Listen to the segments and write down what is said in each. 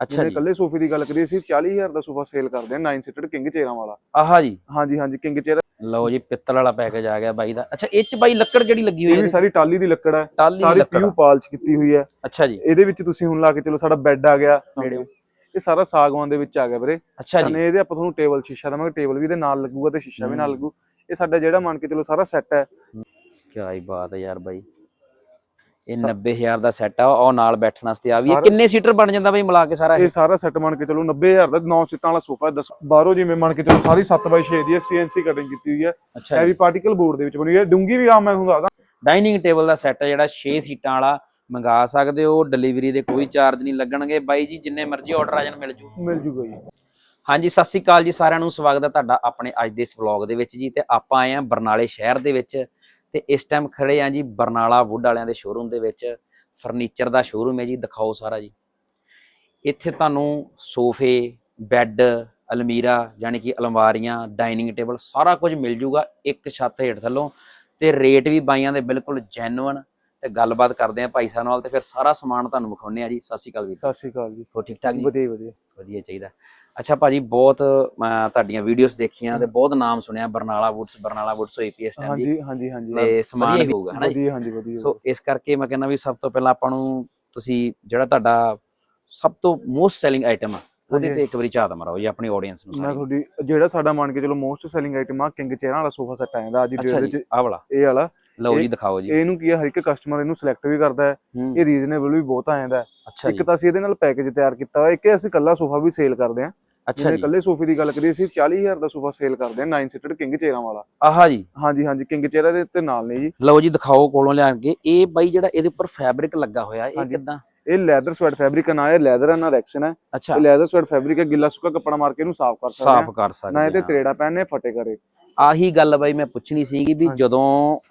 ਅੱਛਾ ਜੀ। ਇਕੱਲੇ ਸੋਫੇ ਦੀ ਗੱਲ ਕਰੀਏ ਅਸੀਂ 40000 ਦਾ ਸੋਫਾ ਸੇਲ ਕਰਦੇ ਹਾਂ 9 ਸੀਟਡ ਕਿੰਗ ਚੇਅਰਾਂ ਵਾਲਾ। ਆਹਾ ਜੀ। ਹਾਂਜੀ ਹਾਂਜੀ ਕਿੰਗ ਚੇਅਰ ਲਓ ਜੀ ਪਿੱਤਲ ਵਾਲਾ ਪੈਕੇਜ ਆ ਗਿਆ ਬਾਈ ਦਾ। ਅੱਛਾ ਇਹ ਚ ਬਾਈ ਲੱਕੜ ਜਿਹੜੀ ਲੱਗੀ ਹੋਈ ਇਹ ਹੈ ਵੀ ਸਾਰੀ ਟਾਲੀ ਦੀ ਲੱਕੜ ਹੈ। ਸਾਰੀ ਪਿਊ ਪਾਲਚ ਕੀਤੀ ਹੋਈ ਹੈ। ਅੱਛਾ ਜੀ। ਇਹਦੇ ਵਿੱਚ ਤੁਸੀਂ ਹੁਣ ਲਾ ਕੇ ਚਲੋ ਸਾਡਾ ਬੈੱਡ ਆ ਗਿਆ। ਨੇੜੇ ਇਹ ਸਾਰਾ ਸਾਗਵਾਨ ਦੇ ਵਿੱਚ ਆ ਗਿਆ ਵੀਰੇ। ਅੱਛਾ ਜੀ। ਸਨੇ ਇਹਦੇ ਆਪਾਂ ਤੁਹਾਨੂੰ ਟੇਬਲ ਸ਼ੀਸ਼ਾ ਦਵਾਂਗੇ। ਟੇਬਲ ਵੀ ਇਹਦੇ ਨਾਲ ਲੱਗੂਗਾ ਤੇ ਸ਼ੀਸ਼ਾ ਵੀ ਨਾਲ ਲੱਗੂ। ਇਹ ਸਾਡਾ ਜਿਹੜਾ ਮੰਨ ਕੇ ਚਲੋ ਸਾਰਾ ਸੈੱਟ ਹੈ। ਕੀ ਬਾਤ ਹੈ ਯਾਰ ਬਾਈ। ਇਹ 90000 ਦਾ ਸੈੱਟ ਆ ਉਹ ਨਾਲ ਬੈਠਣ ਵਾਸਤੇ ਆ ਵੀ ਇਹ ਕਿੰਨੇ ਸੀਟਰ ਬਣ ਜਾਂਦਾ ਬਾਈ ਮਿਲਾ ਕੇ ਸਾਰਾ ਇਹ? ਸਾਰਾ ਸੈੱਟ ਮੰਨ ਕੇ ਚਲੋ 90000 ਦਾ 9 ਸੀਟਾਂ ਵਾਲਾ ਸੋਫਾ ਦੱਸ ਬਾਹਰੋਂ ਜਿਵੇਂ ਮੰਨ ਕੇ ਚਲੋ ਸਾਰੀ 7x6 ਦੀ ਹੈ ਸੀਐਨਸੀ ਕਟਿੰਗ ਕੀਤੀ ਹੋਈ ਹੈ। ਹੈਵੀ ਪਾਰਟੀਕਲ ਬੋਰਡ ਦੇ ਵਿੱਚ ਬਣੀ ਹੋਈ ਹੈ। ਡੂੰਗੀ ਵੀ ਆ ਮੈਂ ਤੁਹਾਨੂੰ ਦੱਸਦਾ। ਡਾਈਨਿੰਗ ਟੇਬਲ ਦਾ ਸੈੱਟ ਜਿਹੜਾ 6 ਸੀਟਾਂ ਵਾਲਾ ਮੰਗਾ ਸਕਦੇ ਹੋ ਡਿਲੀਵਰੀ ਦੇ ਕੋਈ ਚਾਰਜ ਨਹੀਂ ਲੱਗਣਗੇ। ਬਾਈ ਜੀ ਜਿੰਨੇ ਮਰਜ਼ੀ ਆਰਡਰ ਆ ਜਾਣ ਮਿਲ ਜੂ। ਮਿਲ ਜੂਗਾ ਜੀ। ਹਾਂਜੀ ਸਤਿ ਸ੍ਰੀ ਅਕਾਲ ਜੀ ਸਾਰਿਆਂ ਨੂੰ। ਸਵਾਗਤ ਹੈ ਤੁਹਾਡਾ ਆਪਣੇ ਅੱਜ ਦੇ ਇਸ ਵਲੌਗ ਦੇ ਵਿੱਚ ਜੀ। ਤੇ ਆਪਾਂ ਆਏ ਆ ਬਰਨਾਲੇ ਸ਼ਹਿਰ ਦੇ ਵਿੱਚ। ਤੇ ਇਸ ਟਾਈਮ ਖੜੇ ਆ ਜੀ ਬਰਨਾਲਾ ਵੁੱਡ ਵਾਲਿਆਂ ਦੇ ਸ਼ੋਰੂਮ ਦੇ ਵਿੱਚ। ਫਰਨੀਚਰ ਦਾ ਸ਼ੋਰੂਮ ਹੈ ਜੀ ਦਿਖਾਓ ਸਾਰਾ ਜੀ। ਇੱਥੇ ਤੁਹਾਨੂੰ ਸੋਫੇ ਬੈੱਡ ਅਲਮੀਰਾ ਯਾਨੀ ਕਿ ਅਲਮਾਰੀਆਂ ਡਾਈਨਿੰਗ ਟੇਬਲ ਸਾਰਾ ਕੁਝ ਮਿਲ ਜੂਗਾ ਇੱਕ ਛੱਤ ਹੇਠ ਥੱਲੋਂ। ਤੇ ਰੇਟ ਵੀ ਬਾਈਆਂ ਦੇ ਬਿਲਕੁਲ ਜੈਨੂਇਨ ਤੇ ਗੱਲਬਾਤ ਕਰਦੇ ਆ ਭਾਈ ਸਾਹਿਬ ਨਾਲ ਤੇ ਫਿਰ ਸਾਰਾ ਸਮਾਨ ਤੁਹਾਨੂੰ ਵਿਖਾਉਂਦੇ ਆ ਜੀ। ਸਤਿ ਸ੍ਰੀ ਅਕਾਲ ਵੀਰ। ਸਤਿ ਸ਼੍ਰੀ ਅਕਾਲ ਜੀ। ਹੋ ਠੀਕ ਠਾਕ ਜੀ? ਵਧੀਆ ਵਧੀਆ। ਵਧੀਆ ਚਾਹੀਦਾ। ਅੱਛਾ ਭਾਜੀ ਬਹੁਤ ਮੈਂ ਤੁਹਾਡੀਆਂ ਵੀਡੀਓਜ਼ ਦੇਖੀਆਂ ਤੇ ਬਹੁਤ ਨਾਮ ਸੁਣਿਆ ਬਰਨਾਲਾ ਵੁੱਡਸ ਬਰਨਾਲਾ ਵੁੱਡਸ ਹੋਈ ਪੀ ਇਸ ਟਾਈਮ ਜੀ ਹਾਂਜੀ ਹਾਂਜੀ ਹਾਂਜੀ। ਤੇ ਸਮਾਨ ਵੀ ਹੋਊਗਾ ਹਨਾ ਜੀ? ਹਾਂਜੀ ਵਧੀਆ ਸੋ ਇਸ ਕਰਕੇ ਮੈਂ ਕਹਿੰਦਾ ਵੀ ਸਭ ਤੋਂ ਪਹਿਲਾਂ ਆਪਾਂ ਨੂੰ ਤੁਸੀਂ ਜਿਹੜਾ ਤੁਹਾਡਾ ਸਭ ਤੋਂ ਮੋਸਟ ਸੈਲਿੰਗ ਆਈਟਮ ਆ ਉਹਦੇ ਤੇ ਇੱਕ ਵਾਰੀ ਝਾਤ ਮਾਰੋ ਜੀ ਆਪਣੀ ਆਡੀਅנס ਨੂੰ ਮੈਂ। ਤੁਹਾਡੀ ਜਿਹੜਾ ਸਾਡਾ ਮੰਨ ਕੇ ਚਲੋ ਮੋਸਟ ਸੈਲਿੰਗ ਆਈਟਮ ਆ ਕਿੰਗ ਚੇਅਰਾਂ ਵਾਲਾ ਸੋਫਾ ਸੈੱਟ ਆਇਆ ਦਾ ਅੱਜ ਦੀ ਡੇਟ ਵਿੱਚ ਆਹ ਵਾਲਾ। ਇਹ ਵਾਲਾ। ਲਓ ਜੀ ਦਿਖਾਓ ਜੀ। ਇਹਨੂੰ ਕੀ ਹੈ ਹਰ ਇੱਕ ਕਸਟਮਰ ਇਹਨੂੰ ਸਿਲੈਕਟ ਵੀ ਕਰਦਾ ਹੈ। ਇਹ ਰੀਜ਼ਨੇਬਲ ਵੀ ਬਹੁਤ ਆ ਜਾਂਦਾ ਇੱਕ ਤਾਂ ਅਸੀਂ ਇਹਦੇ ਨਾਲ ਪੈਕੇਜ ਤਿਆਰ ਕੀਤਾ ਹੋਇਆ ਇੱਕ ਅਸੀਂ ਕੱਲਾ ਸੋਫਾ ਵੀ ਸੇਲ ਕਰਦੇ ਹਾਂ। ਅੱਛਾ ਜੀ। ਕੱਲੇ ਸੋਫੇ ਦੀ ਗੱਲ ਕਰੀਏ ਅਸੀਂ 40000 ਦਾ ਸੋਫਾ ਸੇਲ ਕਰਦੇ ਹਾਂ 9 ਸੀਟਡ ਕਿੰਗ ਚੇਅਰਾਂ ਵਾਲਾ। ਆਹਾ ਜੀ। ਹਾਂਜੀ ਹਾਂਜੀ ਕਿੰਗ ਚੇਅਰਾਂ ਦੇ ਉੱਤੇ ਨਾਲ ਨੇ ਜੀ। ਲਓ ਜੀ ਦਿਖਾਓ ਕੋਲੋਂ ਲਿਆ ਕੇ। ਇਹ ਬਾਈ ਜਿਹੜਾ ਇਹਦੇ ਉੱਪਰ ਫੈਬਰਿਕ ਲੱਗਾ ਹੋਇਆ ਇਹ। ਕਿਦਾਂ? ਇਹ ਲੈਦਰ ਸਵੈਟ ਫੈਬਰਿਕ ਨਾ ਇਹ ਲੈਦਰ ਹੈ ਨਾ ਰੈਕਸਨ ਹੈ ਇਹ ਲੈਦਰ ਸਵੈਟ ਫੈਬਰਿਕ ਹੈ ਗਿੱਲਾ ਸੁੱਕਾ ਕੱਪੜਾ ਮਾਰ ਕੇ ਇਹਨੂੰ ਸਾਫ਼ ਕਰ ਸਕਦੇ ਸਾਫ਼ ਹਾਂ ਕਰ ਨਾ ਸਕਦੇ ਇਹਦੇ ਹਾਂ ਤਰੇੜਾ ਪੈਣੇ ਫਟੇ ਕਰੇ। ਆਹੀ ਗੱਲ ਬਾਈ ਮੈਂ ਪੁੱਛਣੀ ਸੀਗੀ ਵੀ। ਜਦੋਂ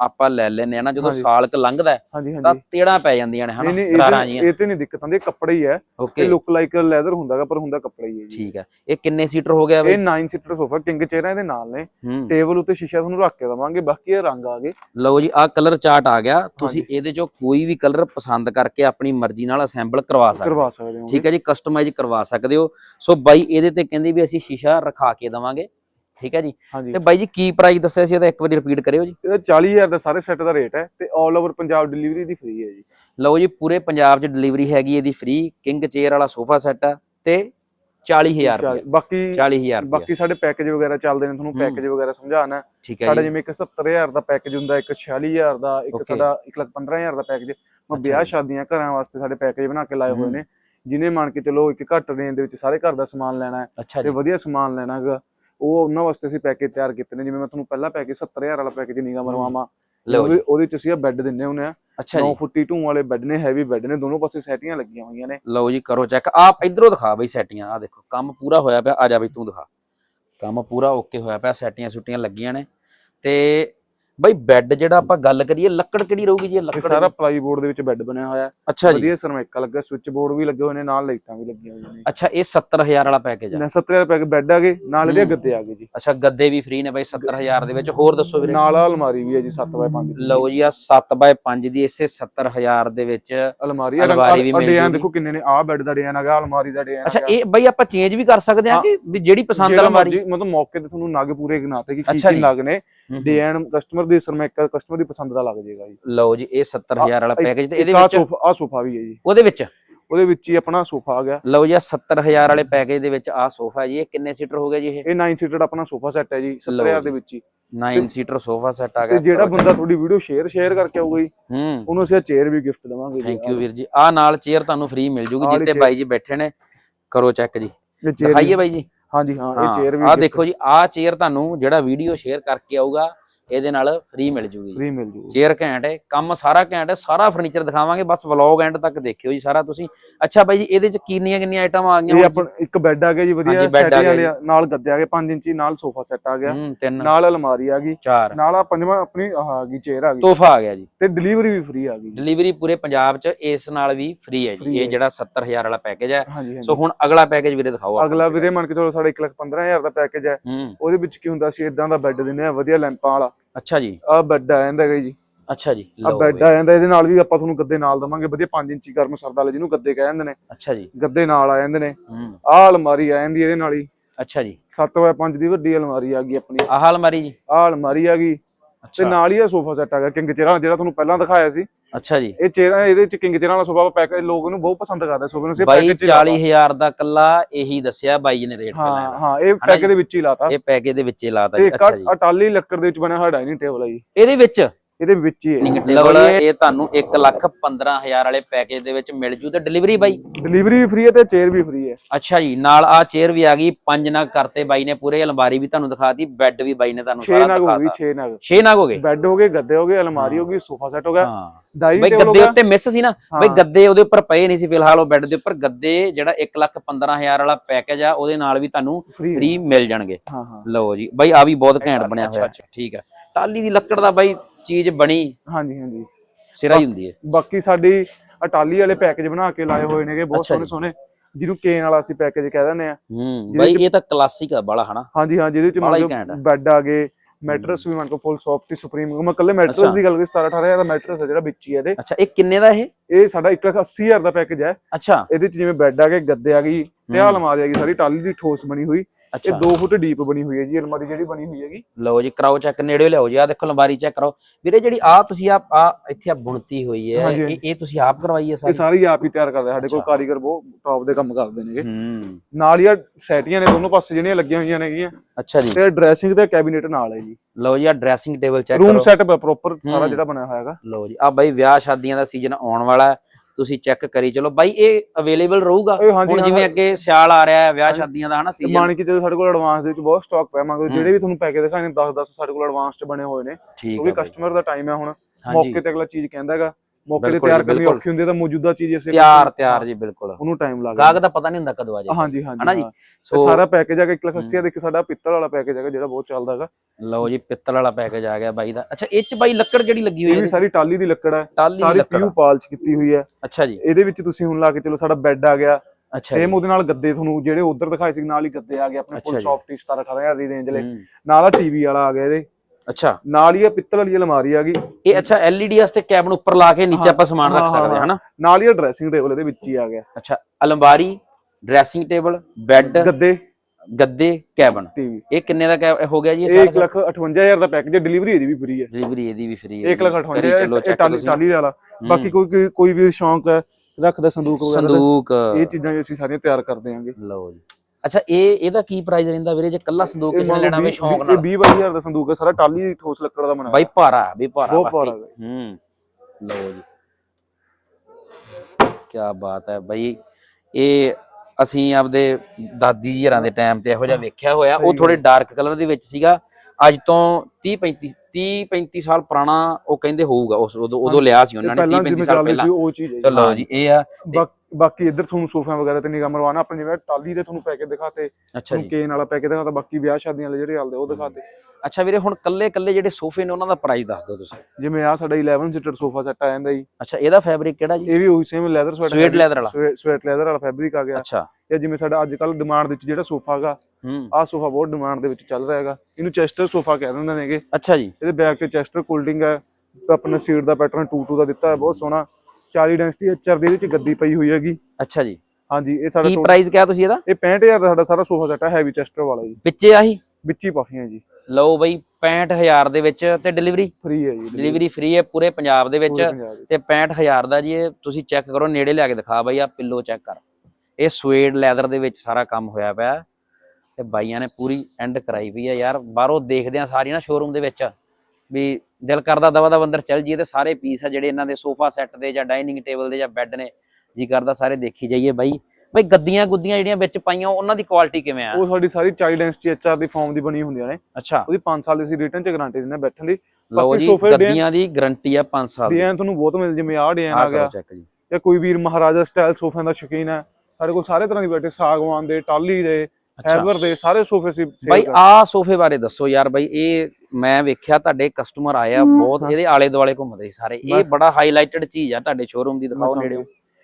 ਆਪਾਂ ਲੈ ਲੈਨੇ ਆ ਨਾ ਜਦੋਂ ਹਾਂਜੀ। ਸਾਲ ਕ ਲੰਘਦਾ ਤਾਂ ਤੇੜਾ ਪੈ ਜਾਂਦੀਆਂ ਨੇ ਹਨਾ? ਦਰਾਰਾਂ ਜੀਆਂ। ਇਹ ਤੇ ਨਹੀਂ ਦਿੱਕਤ ਇਹ ਕੱਪੜਾ ਹੀ ਹੈ। ਇਹ ਲੁੱਕ ਲਾਈਕ ਲੈਦਰ ਹੁੰਦਾਗਾ ਪਰ ਹੁੰਦਾ ਕੱਪੜਾ ਹੀ ਹੈ ਜੀ। ਠੀਕ ਹੈ। ਇਹ ਕਿੰਨੇ ਸੀਟਰ ਹੋ ਗਿਆ ਇਹ ਬਾਈ? 9 ਸੀਟਰ ਸੋਫਾ ਕਿੰਗ ਚੇਅਰਾਂ ਇਹਦੇ ਨਾਲ ਨੇ। ਟੇਬਲ ਉੱਤੇ ਸ਼ੀਸ਼ਾ ਤੁਹਾਨੂੰ ਰੱਖ ਕੇ ਦਵਾਂਗੇ ਬਾਕੀ ਇਹ ਰੰਗ ਆ ਗਏ। ਲਓ ਜੀ ਆਹ ਕਲਰ ਚਾਰਟ ਆ ਗਿਆ। ਤੁਸੀਂ। ਇਹਦੇ ਚੋਂ ਕੋਈ ਵੀ ਕਲਰ ਪਸੰਦ ਕਰਕੇ ਆਪਣੀ ਮਰਜ਼ੀ ਨਾਲ ਅਸੈਂਬਲ ਕਰਵਾ ਸਕਦੇ ਹੋ। ਕਰਵਾ ਸਕਦੇ ਹੋ। ਠੀਕ ਹੈ ਜੀ ਕਸਟਮਾਈਜ਼ ਕਰਵਾ ਸਕਦੇ ਹੋ। ਸੋ ਬਾਈ ਇਹਦੇ ਤੇ ਕਹਿੰਦੇ ਵੀ ਅਸੀਂ ਸ਼ੀਸ਼ਾ ਰਖਾ ਕੇ ਦਵਾਂਗੇ। ਠੀਕ ਹੈ ਜੀ? ਤੇ ਬਾਈ ਜੀ ਕੀ ਪ੍ਰਾਈਸ ਦੱਸਿਆ ਸੀ? ਇਹਦਾ ਇੱਕ ਵਾਰੀ ਰਿਪੀਟ ਕਰਿਓ ਜੀ। ਇਹਦਾ 40000 ਦਾ ਸਾਰੇ ਸੈੱਟ ਦਾ ਰੇਟ ਹੈ ਤੇ 올 ਓਵਰ ਪੰਜਾਬ ਡਿਲੀਵਰੀ ਦੀ ਫ੍ਰੀ ਹੈ ਜੀ। ਲਓ ਜੀ ਪੂਰੇ ਪੰਜਾਬ 'ਚ ਡਿਲੀਵਰੀ ਹੈਗੀ ਇਹਦੀ ਫ੍ਰੀ ਕਿੰਗ ਚੇਅਰ ਵਾਲਾ ਸੋਫਾ ਸੈੱਟ ਆ ਤੇ 40000 ਚਾਲ- ਰੁਪਏ ਬਾਕੀ 40000 ਰੁਪਏ ਬਾਕੀ ਸਾਡੇ ਪੈਕੇਜ ਵਗੈਰਾ ਚੱਲਦੇ ਨੇ ਤੁਹਾਨੂੰ। ਪੈਕੇਜ ਵਗੈਰਾ ਸਮਝਾਣਾ ਸਾਡਾ ਜਿਵੇਂ ਇੱਕ 70000 ਦਾ ਪੈਕੇਜ ਹੁੰਦਾ ਇੱਕ 46000 ਦਾ ਇੱਕ. ਸਾਡਾ 115000 ਦਾ ਪੈਕੇਜ ਮੈਂ ਵਿਆਹ। ਸ਼ਾਦੀਆਂ ਘਰਾਂ ਵਾਸਤੇ ਸਾਡੇ ਪੈਕੇਜ ਬਣਾ ਕੇ ਲਾਏ ਹੋਏ। ਨੇ। ਜਿਨੇ ਮੰਨ ਕੇ ਚਲੋ ਇੱਕ ਘੱਟ ਰੇਂਜ ਦੇ ਵਿੱਚ ਸਾਰੇ ਘਰ ਦਾ ਸਮਾਨ ਲੈਣਾ ਹੈ ਤੇ ਵਧੀਆ ਸਮਾਨ ਲੈਣਾ ਹੈਗਾ ਉਹ ਉਹਨਾਂ ਵਾਸਤੇ ਅਸੀਂ ਪੈਕੇਜ ਤਿਆਰ ਕੀਤੇ ਨੇ ਜਿਵੇਂ ਮੈਂ ਤੁਹਾਨੂੰ ਪਹਿਲਾ ਪੈਕੇਜ 70000 ਵਾਲਾ ਪੈਕੇਜ ਨੀਗਾ ਮਰਵਾਵਾ ਲਓ ਜੀ। ਉਹਦੇ ਚ ਅਸੀਂ ਬੈੱਡ ਦਿੰਨੇ ਹੁੰਨੇ ਆ। ਅੱਛਾ 9 ਜੀ ਫੁੱਟੀ ਢੂੰ ਵਾਲੇ ਬੈੱਡ ਨੇ ਹੈਵੀ ਬੈੱਡ ਨੇ ਦੋਨੋਂ ਪਾਸੇ ਸੈਟੀਆਂ ਲੱਗੀਆਂ ਹੋਈਆਂ ਨੇ। ਲਓ ਜੀ ਕਰੋ ਚੈੱਕ ਆਪ ਇਧਰੋਂ ਦਿਖਾ ਬਈ ਸੈਟੀਆਂ ਆ ਦੇਖੋ ਕੰਮ ਪੂਰਾ ਹੋਇਆ ਪਿਆ। ਆ ਜਾ ਬਈ ਤੂੰ ਦਿਖਾ। ਕੰਮ ਪੂਰਾ ਓਕੇ ਹੋਇਆ ਪਿਆ ਸੈਟੀਆਂ ਸੁੱਟੀਆਂ ਲੱਗੀਆਂ ਨੇ। ਤੇ ਬਈ ਬੈੱਡ ਜਿਹੜਾ ਆਪਾਂ ਗੱਲ ਕਰੀਏ ਲੱਕੜ ਕਿਹੜੀ ਰਹੂਗੀ ਜੀ ਲੱਕੜ ਸਾਰਾ ਦੀ? ਪਲਾਈ ਬੋਰਡ ਦੇ ਵਿੱਚ ਬੈੱਡ ਬਣਿਆ ਹੋਇਆ ਅੱਛਾ ਜੀ ਵਧੀਆ ਸਰਮੈਕਾ ਲੱਗਾ ਸਵਿਚ ਬੋਰਡ ਵੀ ਲੱਗੇ ਹੋਏ ਨੇ ਨਾਲ ਲਾਈਟਾਂ ਵੀ ਲੱਗੀਆਂ ਹੋਈਆਂ ਨੇ ਅੱਛਾ ਇਹ 70000 ਵਾਲਾ ਪੈਕੇਜ ਆ ਨਾ 70000 ਪੈਕ ਬੈੱਡ ਆ ਗਏ ਨਾਲ ਇਹਦੇ। ਗੱਦੇ ਆ ਗਏ ਜੀ ਅੱਛਾ ਗੱਦੇ ਵੀ ਫ੍ਰੀ ਨੇ ਬਈ 70000 ਦੇ ਵਿੱਚ ਹੋਰ ਦੱਸੋ ਵੀਰੇ ਨਾਲ ਅਲਮਾਰੀ ਵੀ ਹੈ ਜੀ 7x5 ਦੀ ਲਓ ਜੀ ਆ 7x5 ਦੀ ਇਸੇ 70000 ਦੇ ਵਿੱਚ ਅਲਮਾਰੀ ਅਲਮਾਰੀ ਵੀ ਮਿਲ ਜੂਗੀ। ਦੇਖੋ ਕਿੰਨੇ ਨੇ ਆਹ ਬੈੱਡ ਦਾ ਡਿਜ਼ਾਈਨ ਹੈਗਾ ਅਲਮਾਰੀ ਦਾ ਡਿਜ਼ਾਈਨ ਅੱਛਾ ਇਹ ਬਈ ਆਪਾਂ ਚੇਂਜ ਵੀ ਕਰ ਸਕਦੇ ਹਾਂ। ਕਿ ਜਿਹੜੀ ਪਸੰਦ ਅਲਮਾਰੀ ਮਤਲਬ ਮੌਕੇ ਤੇ ਤੁਹਾਨੂੰ ਨਗ ਪੂਰੇ ਗਿਨਾਤੇ ਕਿ ਕੀ ਕੀ। ਨਗ ਨੇ। ਡਿਜ਼ਾਈਨ ਕਸਟਮਰ ਦੀ ਸਰਮੈਕਾ ਕਸਟਮਰ ਦੀ ਪਸੰਦ ਦਾ ਲੱਗ ਜਾਏਗਾ ਜੀ। ਲਓ ਜੀ ਇਹ 70000 ਵਾਲਾ ਪੈਕੇਜ ਤੇ ਇਹਦੇ ਵਿੱਚ ਸੋਫਾ ਆ ਸੋਫਾ ਵੀ ਹੈ ਜੀ। ਉਹਦੇ ਵਿੱਚ? ਉਹਦੇ ਵਿੱਚ ਹੀ ਆਪਣਾ ਸੋਫਾ ਆ ਗਿਆ। ਲਓ ਜੀ ਆਹ 70000 ਵਾਲੇ ਪੈਕੇਜ ਦੇ ਵਿੱਚ ਆ ਸੋਫਾ ਜੀ ਇਹ ਕਿੰਨੇ ਸੀਟਰ ਹੋ ਗਿਆ ਜੀ ਇਹ? ਇਹ 9 ਸੀਟਡ ਆਪਣਾ ਸੋਫਾ ਸੈੱਟ ਹੈ ਜੀ 70000 ਦੇ ਵਿੱਚ ਹੀ। 9 ਸੀਟਰ ਸੋਫਾ ਸੈੱਟ ਆ ਤੇ ਗਿਆ ਜਿਹੜਾ ਬੰਦਾ ਤੁਹਾਡੀ ਵੀਡੀਓ ਸ਼ੇਅਰ ਸ਼ੇਅਰ ਕਰਕੇ ਆਊਗਾ ਜੀ ਹੂੰ। ਉਹਨੂੰ ਅਸੀਂ ਚੇਅਰ ਵੀ ਗਿਫਟ ਦੇਵਾਂਗੇ ਜੀ ਥੈਂਕ ਯੂ ਵੀਰ ਜੀ। ਆ ਨਾਲ ਚੇਅਰ ਤੁਹਾਨੂੰ ਫ੍ਰੀ ਮਿਲ ਜੂਗੀ ਜਿੱਤੇ ਬਾਈ ਜੀ ਬੈਠੇ ਨੇ। ਕਰੋ ਚੈੱਕ ਜੀ। ਦਿਖਾਈਏ ਬਾਈ ਜੀ। ਹਾਂਜੀ ਹਾਂ ਇਹ ਚੇਅਰ ਵੀ ਆ ਦੇਖੋ ਜੀ ਆ ਚੇਅਰ ਤੁਹਾਨੂੰ ਜਿਹੜਾ ਵੀਡੀਓ ਸ਼ੇਅਰ ਕਰਕੇ ਆਊਗਾ ਇਹਦੇ ਨਾਲ ਫ੍ਰੀ ਮਿਲ ਜੂਗੀ ਫ੍ਰੀ ਮਿਲ ਜੂ ਚੇਅਰ ਘੈਂਟ ਹੈ ਕੰਮ ਸਾਰਾ ਘੈਂਟ ਹੈ ਸਾਰਾ ਫਰਨੀਚਰ ਦਿਖਾਵਾਂਗੇ ਬਸ ਵਲੌਗ ਐਂਡ ਤੱਕ ਦੇਖਿਓ ਜੀ ਸਾਰਾ ਤੁਸੀਂ। ਅੱਛਾ ਬਾਈ ਜੀ ਇਹਦੇ ਚ ਕਿੰਨੀਆਂ ਕਿੰਨੀਆਂ ਆਈਟਮ ਆ ਗਈਆਂ ਇਹ ਆਪਣਾ ਇੱਕ ਬੈੱਡ ਆ ਗਿਆ ਜੀ ਵਧੀਆ ਹਾਂਜੀ, bed ਆ ਸੈਟਿੰਗ ਗਿਆ ਵਾਲੇ ਨਾਲ ਗੱਦੇ ਆ ਗਏ 5 ਇੰਚੀ ਨਾਲ ਸੋਫਾ ਸੈੱਟ ਆ ਗਿਆ। ਨਾਲ ਅਲਮਾਰੀ ਆ ਗਈ। ਨਾਲ ਆ ਪੰਜਵਾਂ ਆਪਣੀ ਆ ਗਈ ਚੇਅਰ ਆ ਗਈ। ਤੋਹਫਾ ਆ ਗਿਆ ਜੀ। ਤੇ ਡਿਲੀਵਰੀ ਵੀ ਫ੍ਰੀ ਆ ਗਈ। ਡਿਲੀਵਰੀ ਪੂਰੇ ਪੰਜਾਬ ਚ ਇਸ ਨਾਲ ਵੀ ਫ੍ਰੀ ਹੈ ਜੀ। ਇਹ। ਜਿਹੜਾ 70000 ਵਾਲਾ ਪੈਕੇਜ ਹੈ। ਸੋ ਹੁਣ ਅਗਲਾ ਪੈਕੇਜ ਵੀਰੇ ਦਿਖਾਓ। ਅਗਲਾ ਵੀਰੇ ਮੰਨ ਕੇ ਚਲੋ ਸਾਡਾ 115000 ਦਾ ਪੈਕੇਜ ਹੂੰ। ਉਹਦੇ ਵਿੱਚ ਕੀ ਹੁੰਦਾ ਸੀ? ਇਦਾਂ ਦਾ ਬੈੱਡ ਦਿੰਦੇ ਆ ਵਧੀਆ ਲੈਂਪਾਂ ਵਾਲਾ। ਅੱਛਾ ਜੀ। ਆ ਬੈੱਡ ਆ ਜਾਂਦਾ ਹੈਗਾ ਜੀ। ਅੱਛਾ ਜੀ ਆ ਬੈੱਡ। ਆ ਜਾਂਦਾ ਇਹਦੇ ਨਾਲ ਵੀ ਆਪਾਂ ਤੁਹਾਨੂੰ ਗੱਦੇ ਨਾਲ ਦਵਾਂਗੇ। ਵਧੀਆ 5 ਇੰਚੀ ਗਰਮ ਸਰਦ ਵਾਲੇ ਜਿਹਨੂੰ ਗੱਦੇ ਕਹਿ ਜਾਂਦੇ ਨੇ। ਅੱਛਾ ਜੀ। ਗੱਦੇ ਨਾਲ ਆ ਜਾਂਦੇ ਨੇ। ਆਹ ਅਲਮਾਰੀ ਆ ਜਾਂਦੀ ਇਹਦੇ ਨਾਲ ਹੀ। ਅੱਛਾ ਜੀ। 7x5 ਦੀ ਵੱਡੀ ਅਲਮਾਰੀ ਆ ਗਈ ਆਪਣੀ। ਆਹ ਅਲਮਾਰੀ ਜੀ। ਆਹ ਅਲਮਾਰੀ ਆ ਗਈ। ਤੇ ਨਾਲ ਹੀ ਆ ਸੋਫਾ ਸੈੱਟ ਆ ਗਿਆ। ਕਿੰਗ ਚੇਅਰ ਜਿਹੜਾ ਤੁਹਾਨੂੰ ਪਹਿਲਾਂ ਦਿਖਾਇਆ ਸੀ ਅੱਛਾ ਜੀ। ਇਹ ਚੇਅਰ ਇਹਦੇ ਚ ਕਿੰਗ ਚੇਅਰ ਵਾਲਾ ਸੋਫਾ ਪੈਕੇਜ ਲੋਕ ਇਹਨੂੰ ਬਹੁਤ ਪਸੰਦ ਕਰਦੇ ਸੋਫੇ ਨੂੰ। ਸੇ ਪੈਕੇਜ ਚ 40000 ਦਾ ਕੱਲਾ ਇਹੀ ਦੱਸਿਆ ਬਾਈ ਜੀ ਨੇ ਰੇਟ ਹਾਂ ਹਾਂ ਇਹ ਪੈਕੇਜ ਦੇ ਵਿੱਚ ਹੀ ਲਾਤਾ। ਇਹ ਪੈਕੇਜ ਦੇ ਵਿੱਚ ਹੀ ਲਾਤਾ ਜੀ ਅੱਛਾ ਜੀ। ਅਟਾਲੀ ਲੱਕੜ ਦੇ ਵਿੱਚ ਬਣਿਆ ਹੋਇਆ ਡਾਈਨਿੰਗ ਟੇਬਲ ਆ ਜੀ। ਇਹਦੇ ਵਿੱਚ? ਇਹਦੇ ਵਿੱਚ ਹੀ ਹੈ। ਇਹ ਤੁਹਾਨੂੰ 1 ਲੱਖ 15000 ਵਾਲੇ ਪੈਕੇਜ ਦੇ ਵਿੱਚ ਮਿਲ ਜੂ ਤੇ ਡਿਲੀਵਰੀ ਬਾਈ? ਡਿਲੀਵਰੀ ਵੀ ਫ੍ਰੀ ਹੈ ਤੇ ਚੇਅਰ ਵੀ ਫ੍ਰੀ ਹੈ। ਅੱਛਾ ਜੀ ਨਾਲ ਆ ਚੇਅਰ ਵੀ ਆ ਗਈ ਪੰਜ ਨਗ ਕਰਤੇ ਬਾਈ ਨੇ ਪੂਰੇ ਅਲਮਾਰੀ ਵੀ ਤੁਹਾਨੂੰ ਦਿਖਾਤੀ ਬੈੱਡ ਵੀ ਬਾਈ ਨੇ ਤੁਹਾਨੂੰ 6 ਸਾਰਾ ਨਗ ਹੋ ਗਈ ਦਿਖਾਤਾ। 6 ਨਗ। 6 ਨਗ ਹੋ ਗਏ? ਬੈੱਡ ਹੋ ਗਏ ਗੱਦੇ ਹੋ ਗਏ ਅਲਮਾਰੀ ਹੋ ਗਈ ਸੋਫਾ ਸੈੱਟ ਹੋ ਗਿਆ ਹਾਂ। ਡਾਈਨਿੰਗ ਟੇਬਲ ਹੋ ਗੱਦੇ ਗਿਆ। ਉੱਤੇ ਮਿਸ ਸੀ ਨਾ ਬਈ ਗੱਦੇ ਉਹਦੇ ਉੱਪਰ ਪਏ ਨਹੀਂ ਸੀ ਫਿਲਹਾਲ ਉਹ ਬੈੱਡ ਦੇ ਉੱਪਰ। ਗੱਦੇ ਜਿਹੜਾ 1 ਲੱਖ 15000 ਵਾਲਾ ਪੈਕੇਜ ਆ ਉਹਦੇ ਨਾਲ ਵੀ ਤੁਹਾਨੂੰ ਫ੍ਰੀ ਮਿਲ ਜਾਣਗੇ। ਹਾਂ ਹਾਂ। ਲਓ ਜੀ ਬਾਈ ਆ ਵੀ ਬਹੁਤ ਘੈਂਟ ਬਣਿਆ ਹੋਇਆ। ਠੀਕ ਹੈ। ਟਾਲੀ ਦੀ ਲੱਕੜ ਦਾ ਬਾਈ ਚੀਜ਼ ਬਣੀ। ਹਾਂਜੀ ਹਾਂਜੀ। ਸਿਰਾ ਹੀ ਹੁੰਦੀ ਹੈ। ਬਾਕੀ ਸਾਡੀ ਅਟਾਲੀ ਵਾਲੇ ਪੈਕੇਜ ਬਣਾ ਕੇ ਲਾਏ ਹੋਏ ਨੇਗੇ ਬਹੁਤ ਸੋਹਣੇ ਸੋਹਣੇ ਜਿਹਨੂੰ ਕੇਨ ਵਾਲਾ ਅਸੀਂ ਪੈਕੇਜ ਕਹਿ ਦਿੰਦੇ ਆ ਹੂੰ ਬਾਈ ਇਹ ਤਾਂ ਕਲਾਸਿਕ ਆ ਬੜਾ ਹਨਾ? ਹਾਂਜੀ ਹਾਂ ਜਿਹਦੇ ਚ ਬੜਾ ਹੀ ਮੰਨ ਘੈਂਟ ਲਓ ਆ। ਬੈੱਡ ਆ ਗਏ ਮੈਟਰਸ ਵੀ ਮੰਨ ਲਓ ਫੁੱਲ ਸੌਫਟ ਤੇ ਸੁਪਰੀਮ ਮੈਂ ਕੱਲੇ ਮੈਟਰਸ ਦੀ ਗੱਲ ਕਰੀ 17 18000 ਦਾ ਮੈਟਰਸ ਹੈ ਜਿਹੜਾ ਵਿੱਚ ਹੀ ਹੈ ਇਹਦੇ। ਅੱਛਾ ਇਹ ਕਿੰਨੇ ਦਾ ਇਹ? ਇਹ ਸਾਡਾ 180000 ਦਾ ਪੈਕੇਜ ਹੈ ਅੱਛਾ। ਇਹਦੇ ਚ ਜਿਵੇਂ ਬੈੱਡ ਆ ਗਏ ਗੱਦੇ ਆ ਗਈ ਤੇ ਆਹ ਅਲਮਾਰੀ ਆ ਗਈ ਸਾਰੀ ਟਾਲੀ ਦੀ ਠੋਸ ਬਣੀ ਹੋਈ। ਇਹ ਅੱਛਾ। 2 ਫੁੱਟ ਡੀਪ ਬਣੀ ਹੋਈ ਹੈ ਜੀ ਅਲਮਾਰੀ ਜਿਹੜੀ ਬਣੀ ਹੋਈ ਹੈਗੀ। ਲਓ ਜੀ ਕਰਾਓ ਚੈੱਕ ਨੇੜੇ ਲਿਆਓ ਜੀ ਆ ਦੇਖੋ ਲੰਬਾਰੀ ਚੈੱਕ ਕਰੋ ਵੀਰੇ ਜਿਹੜੀ ਆ ਤੁਸੀਂ ਆ ਆ ਇੱਥੇ ਆ ਬੁਣਤੀ ਹੋਈ ਹੈ ਇਹ ਇਹ ਤੁਸੀਂ ਆਪ ਕਰਵਾਈ ਹੈ ਇਹ ਸਾਰੀ? ਸਾਰੀ ਆਪ ਹੀ ਤਿਆਰ ਕਰਦੇ ਸਾਡੇ ਕੋਲ ਕਾਰੀਗਰ ਬਹੁਤ ਟੌਪ ਦੇ ਕੰਮ ਕਰਦੇ ਨੇਗੇ। ਹੂੰ। ਨਾਲ ਹੀ ਆ ਸੈਟੀਆਂ ਨੇ ਦੋਨੋਂ ਪਾਸੇ ਜਿਹੜੀਆਂ ਲੱਗੀਆਂ ਹੋਈਆਂ ਨੇਗੀਆਂ। ਅੱਛਾ ਜੀ। ਤੇ ਡਰੈਸਿੰਗ ਤੇ ਕੈਬਿਨੇਟ ਨਾਲ ਹੈ ਜੀ। ਲਓ ਜੀ ਆ ਡਰੈਸਿੰਗ ਟੇਬਲ ਚੈੱਕ ਰੂਮ ਕਰੋ। ਸੈਟਅਪ ਹੈ ਪ੍ਰੋਪਰ ਸਾਰਾ ਜਿਹੜਾ ਬਣਿਆ ਹੋਇਆ ਹੈਗਾ। ਲਓ ਜੀ ਆ ਬਾਈ ਵਿਆਹ ਸ਼ਾਦੀਆਂ ਦਾ ਸੀਜ਼ਨ ਆਉਣ ਵਾਲਾ ਹੈ। ਤੁਸੀਂ ਚੈੱਕ ਕਰੀ ਚਲੋ ਬਾਈ ਇਹ ਅਵੇਲੇਬਲ ਰਹੂਗਾ। ਹੁਣ ਜਿਵੇਂ ਅੱਗੇ ਸਿਆਲ ਆ ਰਿਹਾ ਹੈ ਵਿਆਹ ਸ਼ਾਦੀਆਂ ਦਾ ਹਨਾ ਸੀਜ਼ਨ ਮਾਨ ਕੇ ਜਦੋਂ ਸਾਡੇ ਕੋਲ ਐਡਵਾਂਸ ਦੇ ਵਿੱਚ ਬਹੁਤ ਸਟਾਕ ਪਿਆ ਮੰਗੋ ਜਿਹੜੇ ਵੀ ਤੁਹਾਨੂੰ ਪੈਕੇਜ ਦਿਖਾਣੇ 10 10 ਸਾਡੇ ਕੋਲ ਐਡਵਾਂਸ ਚ ਬਣੇ ਹੋਏ ਨੇ ਠੀਕ ਕਿਉਂਕਿ ਹੈ ਬਾਈ। ਕਸਟਮਰ ਦਾ ਟਾਈਮ ਹੈ ਹੁਣ। ਮੌਕੇ ਤੇ ਅਗਲਾ ਚੀਜ਼ ਕਹਿੰਦਾ ਹੈਗਾ ਮੌਕੇ ਤੇ ਬਿਲਕੁਲ ਤਿਆਰ ਜੀ, ਕਰਨੀ ਬਿਲਕੁਲ। ਔਖੀ ਹੁੰਦੀ ਹੈ ਤਾਂ ਮੌਜੂਦਾ ਚੀਜ਼ ਅਸੀਂ ਤਿਆਰ ਤਿਆਰ ਜੀ ਬਿਲਕੁਲ। ਉਹਨੂੰ ਟਾਈਮ ਲੱਗਦਾ ਗਾਹਕ ਦਾ ਪਤਾ ਨਹੀਂ ਹੁੰਦਾ ਕਦੋਂ ਆ ਜਾਏ। ਹਾਂਜੀ ਹਾਂਜੀ ਹਨਾ ਜੀ? ਹਾਂ। ਸੋ ਸਾਰਾ ਪੈਕੇਜ ਹੈਗਾ 1 ਲੱਖ 80 ਦਾ ਇੱਕ ਸਾਡਾ ਪਿੱਤਲ ਵਾਲਾ ਪੈਕੇਜ ਹੈਗਾ ਜਿਹੜਾ ਬਹੁਤ ਚੱਲਦਾ ਹੈਗਾ। ਲਓ ਜੀ ਪਿੱਤਲ ਵਾਲਾ ਪੈਕੇਜ ਆ ਗਿਆ ਬਾਈ ਦਾ। ਅੱਛਾ ਇਹ ਚ ਬਾਈ ਲੱਕੜ ਜਿਹੜੀ ਲੱਗੀ ਹੋਈ ਇਹ ਹੈ ਵੀ ਸਾਰੀ ਟਾਲੀ ਦੀ ਲੱਕੜ ਹੈ। ਟਾਲੀ ਦੀ ਸਾਰੀ ਲੱਕੜ ਪਿਊ ਪਾਲਚ ਕੀਤੀ ਹੋਈ ਹੈ। ਅੱਛਾ ਜੀ। ਇਹਦੇ ਵਿੱਚ ਤੁਸੀਂ ਹੁਣ ਲਾ ਕੇ ਚਲੋ ਸਾਡਾ ਬੈੱਡ ਆ ਗਿਆ। ਅੱਛਾ ਸੇਮ ਉਹਦੇ ਨਾਲ ਗੱਦੇ ਤੁਹਾਨੂੰ ਜਿਹੜੇ ਉਧਰ ਦਿਖਾਏ ਸੀ ਨਾਲ ਹੀ ਗੱਦੇ ਆ ਗਏ ਆਪਣੇ ਅੱਛਾ ਫੁੱਲ ਜੀ। ਸੌਫਟੀ 17 18000 ਦੀ ਰੇਂਜ ਲੈ ਹੂੰ। ਨਾਲ ਆ ਟੀਵੀ ਵਾਲਾ ਆ ਗਿਆ ਇਹਦੇ। ਅੱਛਾ। ਨਾਲ ਹੀ ਆ ਪਿੱਤਲ ਵਾਲੀ ਅਲਮਾਰੀ ਆ ਗਈ। ਇਹ ਅੱਛਾ LED ਵਾਸਤੇ ਕੈਬਨ ਉੱਪਰ ਲਾ ਕੇ ਨੀਚੇ ਆਪਾਂ ਸਮਾਨ ਰੱਖ ਸਕਦੇ ਹਾਂ। ਹਨਾ? ਨਾਲ ਹੀ ਡਰੈਸਿੰਗ ਟੇਬਲ ਇਹਦੇ ਵਿੱਚ ਹੀ ਆ ਗਿਆ। ਅੱਛਾ ਅਲਮਾਰੀ ਡਰੈਸਿੰਗ ਟੇਬਲ ਬੈੱਡ ਗੱਦੇ। ਗੱਦੇ ਕੈਬਨ ਇਹ ਕਿੰਨੇ ਦਾ ਹੋ ਗਿਆ ਜੀ ਇਹ 1 ਲੱਖ 58000 ਦਾ ਪੈਕੇਜ ਹੈ ਡਿਲੀਵਰੀ ਇਹਦੀ ਵੀ ਫ੍ਰੀ ਹੈ। ਡਿਲੀਵਰੀ ਇਹਦੀ ਵੀ ਫ੍ਰੀ ਹੈ 1 ਲੱਖ ਕਰੀ 58000 ਚਲੋ ਇਹ ਚੈੱਕ ਟਾਲੀ ਤੁਸੀਂ ਟਾਲੀ ਵਾਲਾ। ਬਾਕੀ ਕੋਈ ਕੋਈ- ਵੀ ਸ਼ੌਂਕ ਹੈ ਰੱਖਦਾ ਸੰਦੂਕ ਵਗੈਰਾ ਸੰਦੂਕ। ਇਹ ਚੀਜ਼ਾਂ ਅਸੀਂ ਸਾਰੀਆਂ ਤਿਆਰ ਕਰਦੇ ਆਂਗੇ ਲਓ ਜੀ। ਅੱਛਾ ਇਹ ਇਹਦਾ ਕੀ ਪ੍ਰਾਈਸ ਰਹਿੰਦਾ ਵੀਰੇ? ਜੇ ਕੱਲਾ ਸੰਦੂਕ ਨੇ ਲੈਣਾ ਹੋਵੇ ਸ਼ੌਂਕ ਇਹ ਨਾਲ। 20 22000 ਦਾ ਸੰਦੂਕ ਹੈ ਸਾਰਾ ਟਾਲੀ ਦੀ ਠੋਸ ਲੱਕੜ ਦਾ ਬਣਿਆ ਬਾਈ ਭਾਰਾ ਵੀ ਭਾਰਾ। ਭਾਰਾ ਹੈ। ਲਓ ਜੀ। ਕੀ ਬਾਤ ਹੈ ਬਾਈ। ਇਹ ਅਸੀਂ ਆਪਦੇ ਦਾਦੀ ਜੀ ਹਰਾਂ ਦੇ ਟਾਈਮ ਤੇ ਇਹੋ ਜਿਹਾ ਵੇਖਿਆ ਹੋਇਆ। ਉਹ ਥੋੜੇ ਡਾਰਕ ਕਲਰ ਦੇ ਵਿੱਚ ਸੀਗਾ। ਅੱਜ ਤੋਂ 30 35 30 35 ਸਾਲ ਪੁਰਾਣਾ ਉਹ ਕਹਿੰਦੇ ਹੋਊਗਾ। ਉਸ ਉਦੋਂ ਉਦੋਂ ਲਿਆ ਸੀ ਉਹਨਾਂ ਨੇ 30 ਪਹਿਲਾਂ 35 ਜਿਵੇਂ ਸਾਲ ਪਹਿਲਾਂ। ਚਲੋ ਜੀ ਇਹ ਆ। ਬਾਕੀ ਇੱਧਰ ਤੁਹਾਨੂੰ ਸੋਫਿਆਂ ਵਗੈਰਾ ਤੇ ਨਿਗਾਹ ਮਰਵਾਣਾ ਆਪਣੇ ਜਿਵੇਂ ਟਾਲੀ ਦੇ ਤੁਹਾਨੂੰ ਪੈਕੇ ਦਿਖਾਤੇ ਅੱਛਾ ਜੀ। ਕੇਨ ਵਾਲਾ ਪੈਕੇ ਦਿਖਾਤਾ ਬਾਕੀ ਵਿਆਹ ਸ਼ਾਦੀਆਂ ਵਾਲੇ ਜਿਹੜੇ ਚੱਲਦੇ ਉਹ ਦਿਖਾਤੇ। ਅੱਛਾ ਵੀਰੇ ਹੁਣ ਕੱਲੇ ਕੱਲੇ ਜਿਹੜੇ ਸੋਫੇ ਨੇ ਉਹਨਾਂ ਦਾ ਪ੍ਰਾਈਸ ਦੱਸ ਦਿਓ ਤੁਸੀਂ। ਜਿਵੇਂ ਆ ਸਾਡਾ 11 ਸੀਟਰ ਸੋਫਾ ਸੈੱਟ ਆ ਜਾਂਦਾ ਜੀ। ਅੱਛਾ ਇਹਦਾ ਫੈਬਰਿਕ ਕਿਹੜਾ ਜੀ? ਇਹ ਵੀ ਉਹੀ same leather suede Suede leather ਵਾਲਾ। ਸਵੈਟ ਲੈਦਰ ਵਾਲਾ ਫੈਬਰਿਕ ਆ ਗਿਆ। ਅੱਛਾ। ਇਹ ਜਿਵੇਂ ਸਾਡਾ ਅੱਜ ਕੱਲ ਡਿਮਾਂਡ ਦੇ ਵਿੱਚ ਜਿਹੜਾ ਸੋਫਾ ਹੈਗਾ ਆਹ ਸੋਫਾ ਬਹੁਤ ਡਿਮਾਂਡ ਦੇ ਵਿੱਚ ਚੱਲ ਰਿਹਾ ਹੈਗਾ। ਇਹਨੂੰ ਚੈਸਟਰ ਸੋਫਾ ਕਹਿ ਦਿੰਦੇ ਨੇਗੇ। ਅੱਛਾ ਜੀ। ਇਹਦੇ ਬੈਕ ਤੇ ਚੈਸਟਰ ਕੋਲਡਿੰਗ ਹੈ। ਆਪਣਾ ਸੀਟ ਦਾ ਪੈਟਰਨ 2-2 ਦਾ ਦਿੱਤਾ ਹੈ ਬਹੁਤ ਸੋਹਣਾ। 40 ਡੈਂਸਿਟੀ ਐਚਆਰ ਦੇ ਵਿੱਚ ਗੱਦੀ ਪਈ ਹੋਈ ਹੈਗੀ। ਅੱਛਾ ਜੀ। ਹਾਂਜੀ ਇਹ ਸਾਡਾ ਕੀ ਪ੍ਰਾਈਸ ਕਿਹਾ ਤੁਸੀਂ ਇਹਦਾ? ਇਹ 65000 ਦਾ ਸਾਡਾ ਸਾਰਾ ਸੋਫਾ ਸੈੱਟ ਹੈ ਹੈਵੀ ਚੈਸਟਰ ਵਾਲਾ ਜੀ। ਵਿੱਚੇ ਆਹੀ? ਵਿੱਚ ਪਾਫੀਆਂ ਜੀ। ਲਓ ਬਈ 65000 ਦੇ ਵਿੱਚ ਤੇ ਡਿਲੀਵਰੀ ਫ੍ਰੀ ਹੈ ਜੀ ਡਿਲੀਵਰੀ ਫ੍ਰੀ ਹੈ ਪੂਰੇ ਪੰਜਾਬ ਦੇ ਵਿੱਚ। ਤੇ 65000 ਦਾ ਜੀ ਇਹ ਤੁਸੀਂ ਚੈੱਕ ਕਰੋ ਨੇੜੇ ਲਿਆ ਕੇ ਦਿਖਾ ਬਾਈ ਆ ਪਿੱਲੋ ਚੈੱਕ ਕਰ। ਇਹ ਸਵੇਡ ਲੈਦਰ ਦੇ ਵਿੱਚ ਸਾਰਾ ਕੰਮ ਹੋਇਆ ਪਿਆ ਤੇ ਬਾਈਆਂ ਨੇ ਪੂਰੀ ਐਂਡ ਕਰਾਈ ਵੀ ਆ ਯਾਰ। ਬਾਹਰੋਂ ਦੇਖਦੇ ਆ ਸਾਰੀ ਨਾ ਸ਼ੋਰੂਮ ਦੇ ਵਿੱਚ। ਵੀ ਦਿਲ ਕਰਦਾ ਦਵਾ ਦਾ ਅੰਦਰ ਚੱਲ ਜੀਏ ਤੇ ਸਾਰੇ ਪੀਸ ਆ ਜਿਹੜੇ ਇਹਨਾਂ ਦੇ ਸੋਫਾ ਸੈੱਟ ਦੇ ਜਾਂ ਡਾਈਨਿੰਗ ਟੇਬਲ ਦੇ ਜਾਂ ਬੈੱਡ ਨੇ। ਜੀ ਕਰਦਾ ਸਾਰੇ ਦੇਖੀ ਜਾਈਏ ਬਾਈ। ਬਈ ਗੱਦੀਆਂ ਗੁੱਦੀਆਂ ਜਿਹੜੀਆਂ ਵਿੱਚ ਪਾਈਆਂ ਉਹਨਾਂ ਦੀ ਕੁਆਲਿਟੀ ਕਿਵੇਂ ਆ? ਉਹ ਸਾਡੀ ਸਾਰੀ 40 ਡੈਂਸਿਟੀ ਐਚਆਰ ਦੀ ਫਾਰਮ ਦੀ ਬਣੀ ਹੁੰਦੀਆਂ ਨੇ। ਅੱਛਾ। ਉਹਦੀ 5 ਸਾਲ ਦੀ ਅਸੀਂ ਰਿਟਰਨ ਚ ਗਾਰੰਟੀ ਦਿੰਦੇ ਬੈਠਣ ਦੀ। ਲਓ ਜੀ ਗੱਦੀਆਂ ਦੀ ਗਾਰੰਟੀ ਆ 5 ਸਾਲ ਦੀ। ਡਿਜ਼ਾਈਨ ਤੁਹਾਨੂੰ ਬਹੁਤ ਮਿਲ ਜਿਵੇਂ ਆਹ ਡਿਜ਼ਾਈਨ ਆ ਆ ਗਿਆ। ਜਾਂ। ਕੋਈ ਵੀਰ ਮਹਾਰਾਜਾ ਸਟਾਈਲ ਸੋਫਿਆਂ ਦਾ ਸ਼ੌਕੀਨ ਹੈ ਸਾਡੇ ਕੋਲ ਸਾਰੇ ਤਰ੍ਹਾਂ ਦੀ ਬੈਠੇ ਸਾਗਵਾਨ ਦੇ ਟਾਲੀ ਦੇ ਫਾਈਬਰ ਦੇ ਸਾਰੇ ਸੋਫੇ ਸੀ ਬਾਈ ਆ ਸੋਫੇ ਬਾਰੇ ਦੱਸੋ ਯਾਰ ਬਾਈ ਇਹ ਮੈਂ ਵੇਖਿਆ ਤੁਹਾਡੇ ਕਸਟਮਰ ਆਏ ਆ ਬਹੁਤ ਇਹਦੇ ਆਲੇ ਦੁਆਲੇ ਘੁੰਮਦੇ ਸਾਰੇ। ਇਹ। ਬੜਾ ਹਾਈਲਾਈਟਡ ਚੀਜ਼ ਆ ਤੁਹਾਡੇ ਸ਼ੋਰੂਮ ਦੀ ਦਿਖਾਓ ਨੇੜੇ।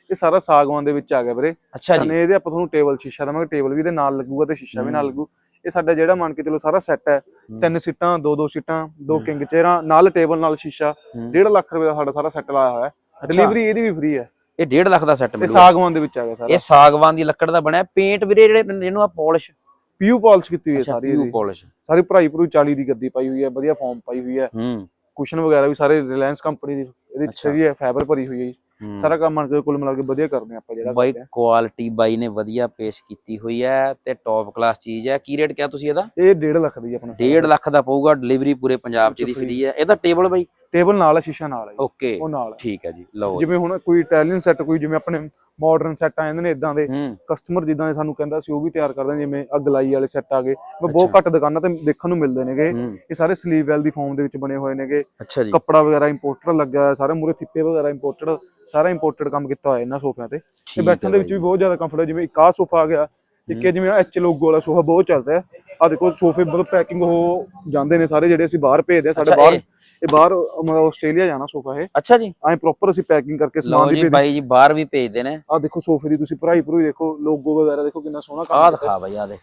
ਇਹ ਸਾਰਾ ਸਾਗਵਾਨ ਦੇ ਵਿੱਚ ਆ ਗਿਆ ਵੀਰੇ। ਅੱਛਾ ਜੀ। ਸਨੇ ਇਹਦੇ ਆਪਾਂ ਤੁਹਾਨੂੰ ਟੇਬਲ ਸ਼ੀਸ਼ਾ ਦਵਾਂਗੇ। ਟੇਬਲ ਵੀ ਇਹਦੇ ਨਾਲ ਲੱਗੂਗਾ ਤੇ ਸ਼ੀਸ਼ਾ ਵੀ ਨਾਲ ਲੱਗੂ। ਇਹ ਸਾਡਾ ਜਿਹੜਾ ਮੰਨ ਕੇ ਚਲੋ ਸਾਰਾ ਸੈੱਟ ਹੈ। ਤਿੰਨ ਸੀਟਾਂ ਦੋ ਦੋ ਸੀਟਾਂ ਦੋ। ਕਿੰਗ ਚੇਅਰਾਂ ਨਾਲ ਟੇਬਲ ਨਾਲ ਸ਼ੀਸ਼ਾ। ਹੂੰ। 1.5 ਲੱਖ ਰੁਪਏ ਦਾ ਸਾਡਾ ਸਾਰਾ ਸੈੱਟ ਲਾਇਆ ਹੋਇਆ ਹੈ। ਡਿਲੀਵਰੀ ਇਹਦੀ ਵੀ ਫ੍ਰੀ ਹੈ। ਇਹ 1.5 ਲੱਖ ਦਾ ਸੈੱਟ ਇਹ ਮਿਲੂਗਾ। ਸਾਗਵਾਨ ਦੇ ਵਿੱਚ ਆ ਗਿਆ ਸਾਰਾ। ਇਹ ਸਾਗਵਾਨ ਦੀ ਲੱਕੜ ਦਾ ਬਣਿਆ। ਪੇਂਟ ਵੀਰੇ ਜਿਹੜੇ ਜਿਹਨੂੰ ਆ ਪਾਲਿਸ਼ ਪੀਯੂ ਪਾਲਿਸ਼ ਕੀਤੀ ਹੋਈ ਹੈ ਸਾਰੀ ਇਹਦੀ। ਪਾਲਿਸ਼ ਸਾਰੀ ਭਰਾਈ ਭਰੂ 40 ਦੀ ਗੱਦੀ ਪਾਈ ਹੋਈ ਹੈ ਵਧੀਆ ਫਾਰਮ ਪਾਈ ਹੋਈ ਹੈ। ਹੂੰ। ਕੁਸ਼ਨ ਵਗੈਰਾ ਵੀ ਸਾਰੇ ਰਿਲਾਇੰਸ ਕੰਪਨੀ ਦੀ ਇਹਦੇ ਚ ਹੈ ਫਾਈਬਰ ਭਰੀ ਹੋਈ ਹੈ। ਸਾਰਾ ਕੰਮ ਮੰਨ ਕੇ ਕੁੱਲ ਮਿਲਾ ਕੇ ਵਧੀਆ ਕਰਦੇ ਆਪਾਂ ਜਿਹੜਾ ਬਾਈ। ਕੁਆਲਿਟੀ ਬਾਈ ਨੇ ਵਧੀਆ ਪੇਸ਼ ਕੀਤੀ ਹੋਈ ਹੈ ਤੇ ਟੌਪ ਕਲਾਸ ਚੀਜ਼ ਹੈ। ਕੀ ਰੇਟ ਕਿਹਾ ਤੁਸੀਂ ਇਹਦਾ? ਇਹ 1.5 ਲੱਖ ਦੀ ਆਪਣਾ 1.5 ਲੱਖ ਦਾ ਪਊਗਾ। ਡਿਲੀਵਰੀ ਪੂਰੇ ਪੰਜਾਬ ਚ ਦੀ ਫ੍ਰੀ ਹੈ। ਇਹਦਾ ਟੇਬਲ ਬਾਈ। ਟੇਬਲ ਨਾਲ ਹੈ ਸ਼ੀਸ਼ਾ ਨਾਲ ਹੈ। ਓਕੇ ਉਹ ਨਾਲ ਠੀਕ ਹੈ ਜੀ ਲਓ ਜਿਵੇਂ ਹੁਣ ਕੋਈ ਇਟਾਲੀਅਨ ਸੈੱਟ ਕੋਈ ਜਿਵੇਂ ਆਪਣੇ ਮਾਡਰਨ ਸੈੱਟ ਆ ਜਾਂਦੇ ਨੇ ਇਦਾਂ ਦੇ ਕਸਟਮਰ ਜਿੱਦਾਂ ਦੇ ਸਾਨੂੰ ਕਹਿੰਦਾ ਸੀ ਉਹ ਵੀ ਤਿਆਰ ਕਰਦੇ ਜਿਵੇਂ ਅਗਲਾਈ ਵਾਲੇ ਸੈੱਟ ਆ ਗਏ। ਉਹ ਬਹੁਤ ਘੱਟ ਦੁਕਾਨਾਂ ਤੇ ਦੇਖਣ ਨੂੰ ਮਿਲਦੇ ਨੇਗੇ। ਇਹ ਸਾਰੇ ਸਲੀਵ ਵੈਲ ਦੀ ਫਾਰਮ ਦੇ ਵਿੱਚ ਬਣੇ ਹੋਏ ਨੇਗੇ। ਕੱਪੜਾ ਵਗੈਰਾ ਇੰਪੋਰਟਡ ਲੱਗਿਆ ਹੋਇਆ ਸਾਰੇ ਮੂਰੇ ਥਿੱਪੇ ਵਗੈਰਾ ਇੰਪੋਰਟਡ ਸਾਰਾ ਇੰਪੋਰਟਡ ਕੰਮ ਕੀਤਾ ਹੋਇਆ ਇਹਨਾਂ ਸੋਫਿਆਂ ਤੇ। ਤੇ ਬੈਠਣ ਦੇ ਵਿੱਚ ਵੀ ਬਹੁਤ ਜ਼ਿਆਦਾ ਕੰਫਰਟ ਜਿਵੇਂ ਇੱਕ ਆਹ ਸੋਫਾ ਆ ਗਿਆ ਇੱਕ ਇਹ ਜਿਵੇਂ ਐਚ ਲੋਗੋ ਵਾਲਾ ਸੋਫਾ ਬਹੁਤ ਚੱਲਦਾ ਹੈ। ਆ ਦੇਖੋ ਸੋਫੇ ਮਤਲਬ ਪੈਕਿੰਗ ਹੋ ਜਾਂਦੇ ਨੇ ਸਾਰੇ ਜਿਹੜੇ ਅਸੀਂ ਬਾਹਰ ਭੇਜਦੇ ਆ ਸਾਡੇ ਬਾਹਰ ਇਹ- ਬਾਹਰ ਮਤਲਬ ਆਸਟ੍ਰੇਲੀਆ ਜਾਣਾ ਸੋਫਾ ਇਹ। ਅੱਛਾ ਜੀ। ਐਂ ਪ੍ਰੋਪਰ ਅਸੀਂ ਪੈਕਿੰਗ ਕਰਕੇ ਸਮਾਨ ਦੀ ਜੀ ਭੇਜ ਬਾਈ ਜੀ ਬਾਹਰ ਵੀ ਭੇਜਦੇ ਨੇ। ਆ ਦੇਖੋ ਸੋਫੇ ਦੀ ਤੁਸੀਂ ਭਰਾਈ ਭਰੂਈ ਦੇਖੋ ਲੋਗੋ ਵਗੈਰਾ ਦੇਖੋ ਕਿੰਨਾ ਸੋਹਣਾ ਕੰਮ ਆਹ ਦਿਖਾ ਬਾਈ ਆ ਦੇ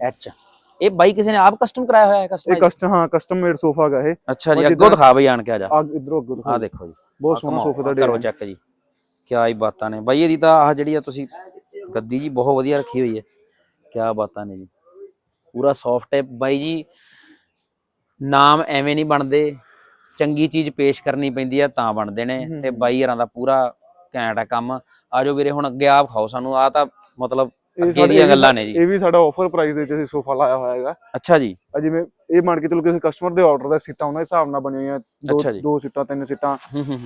ਐਚ ਇਹ ਬਾਈ ਕਿਸੇ ਨੇ ਆਪ ਕਸਟਮ ਕਰਾਇਆ ਹੋਇਆ ਹੈ ਇਹ ਕਸਟਮ ਕਸਟਮ ਹਾਂ ਕਸਟਮ ਮੇਡ ਸੋਫਾ ਹੈਗਾ ਇਹ। ਅੱਛਾ ਜੀ ਅੱਗੋਂ ਦਿਖਾ ਬਈ ਆਣ ਕੇ ਆ ਜਾ। ਆ ਇਧਰੋਂ ਅੱਗੋਂ ਆ ਦੇਖੋ ਦੇਖੋ ਜੀ। ਬਹੁਤ ਸੋਹਣਾ ਸੋਫੇ ਦਾ ਕਰੋ ਡਿਜ਼ਾਈਨ ਚੈੱਕ ਜੀ। ਕਿਆ ਹੀ ਬਾਤਾਂ ਨੇ। ਬਾਈ ਇਹਦੀ ਤਾਂ ਆਹ ਜਿਹੜੀ ਆ ਤੁਸੀਂ ਗੱਦੀ ਜੀ ਬਹੁਤ ਵਧੀਆ ਰੱਖੀ ਹੋਈ ਹੈ। ਕਿਆ ਬਾਤਾਂ ਨੇ ਜੀ। ਪੂਰਾ ਸੌਫਟ ਹੈ। ਬਾਈ ਜੀ ਨਾਮ ਐਵੇਂ ਨਹੀਂ ਬਣਦੇ। ਚੰਗੀ ਚੀਜ਼ ਪੇਸ਼ ਕਰਨੀ ਪੈਂਦੀ ਆ ਤਾਂ ਬਣਦੇ ਨੇ। ਤੇ ਬਾਈ ਹਰਾਂ ਦਾ ਪੂਰਾ ਘੈਂਟ ਹੈ ਕੰਮ। ਆਜੋ ਵੀਰੇ ਹੁਣ ਅੱਗੇ ਆਪ ਖਾਓ ਸਾਨੂੰ। ਆ ਤਾਂ ਮਤਲਬ ਇਹ ਗੱਲਾਂ ਨੇ ਜੀ। ਇਹ ਵੀ ਸਾਡਾ ਆਫਰ ਪ੍ਰਾਈਸ ਦੇ ਵਿੱਚ ਅਸੀਂ ਸੋਫਾ ਲਾਇਆ ਹੋਇਆ ਹੈਗਾ। ਅੱਛਾ ਜੀ। ਜਿਵੇਂ ਇਹ ਮੰਨ ਕੇ ਚਲੋ ਕਿਸੇ ਕਸਟਮਰ ਦੇ ਆਰਡਰ ਦਾ ਸੀਟਾਂ ਉਹਨਾਂ ਦੇ ਹਿਸਾਬ ਨਾਲ ਬਣੀਆਂ ਹੋਈਆਂ। ਦੋ। ਦੋ ਸੀਟਾਂ ਤਿੰਨ ਸੀਟਾਂ।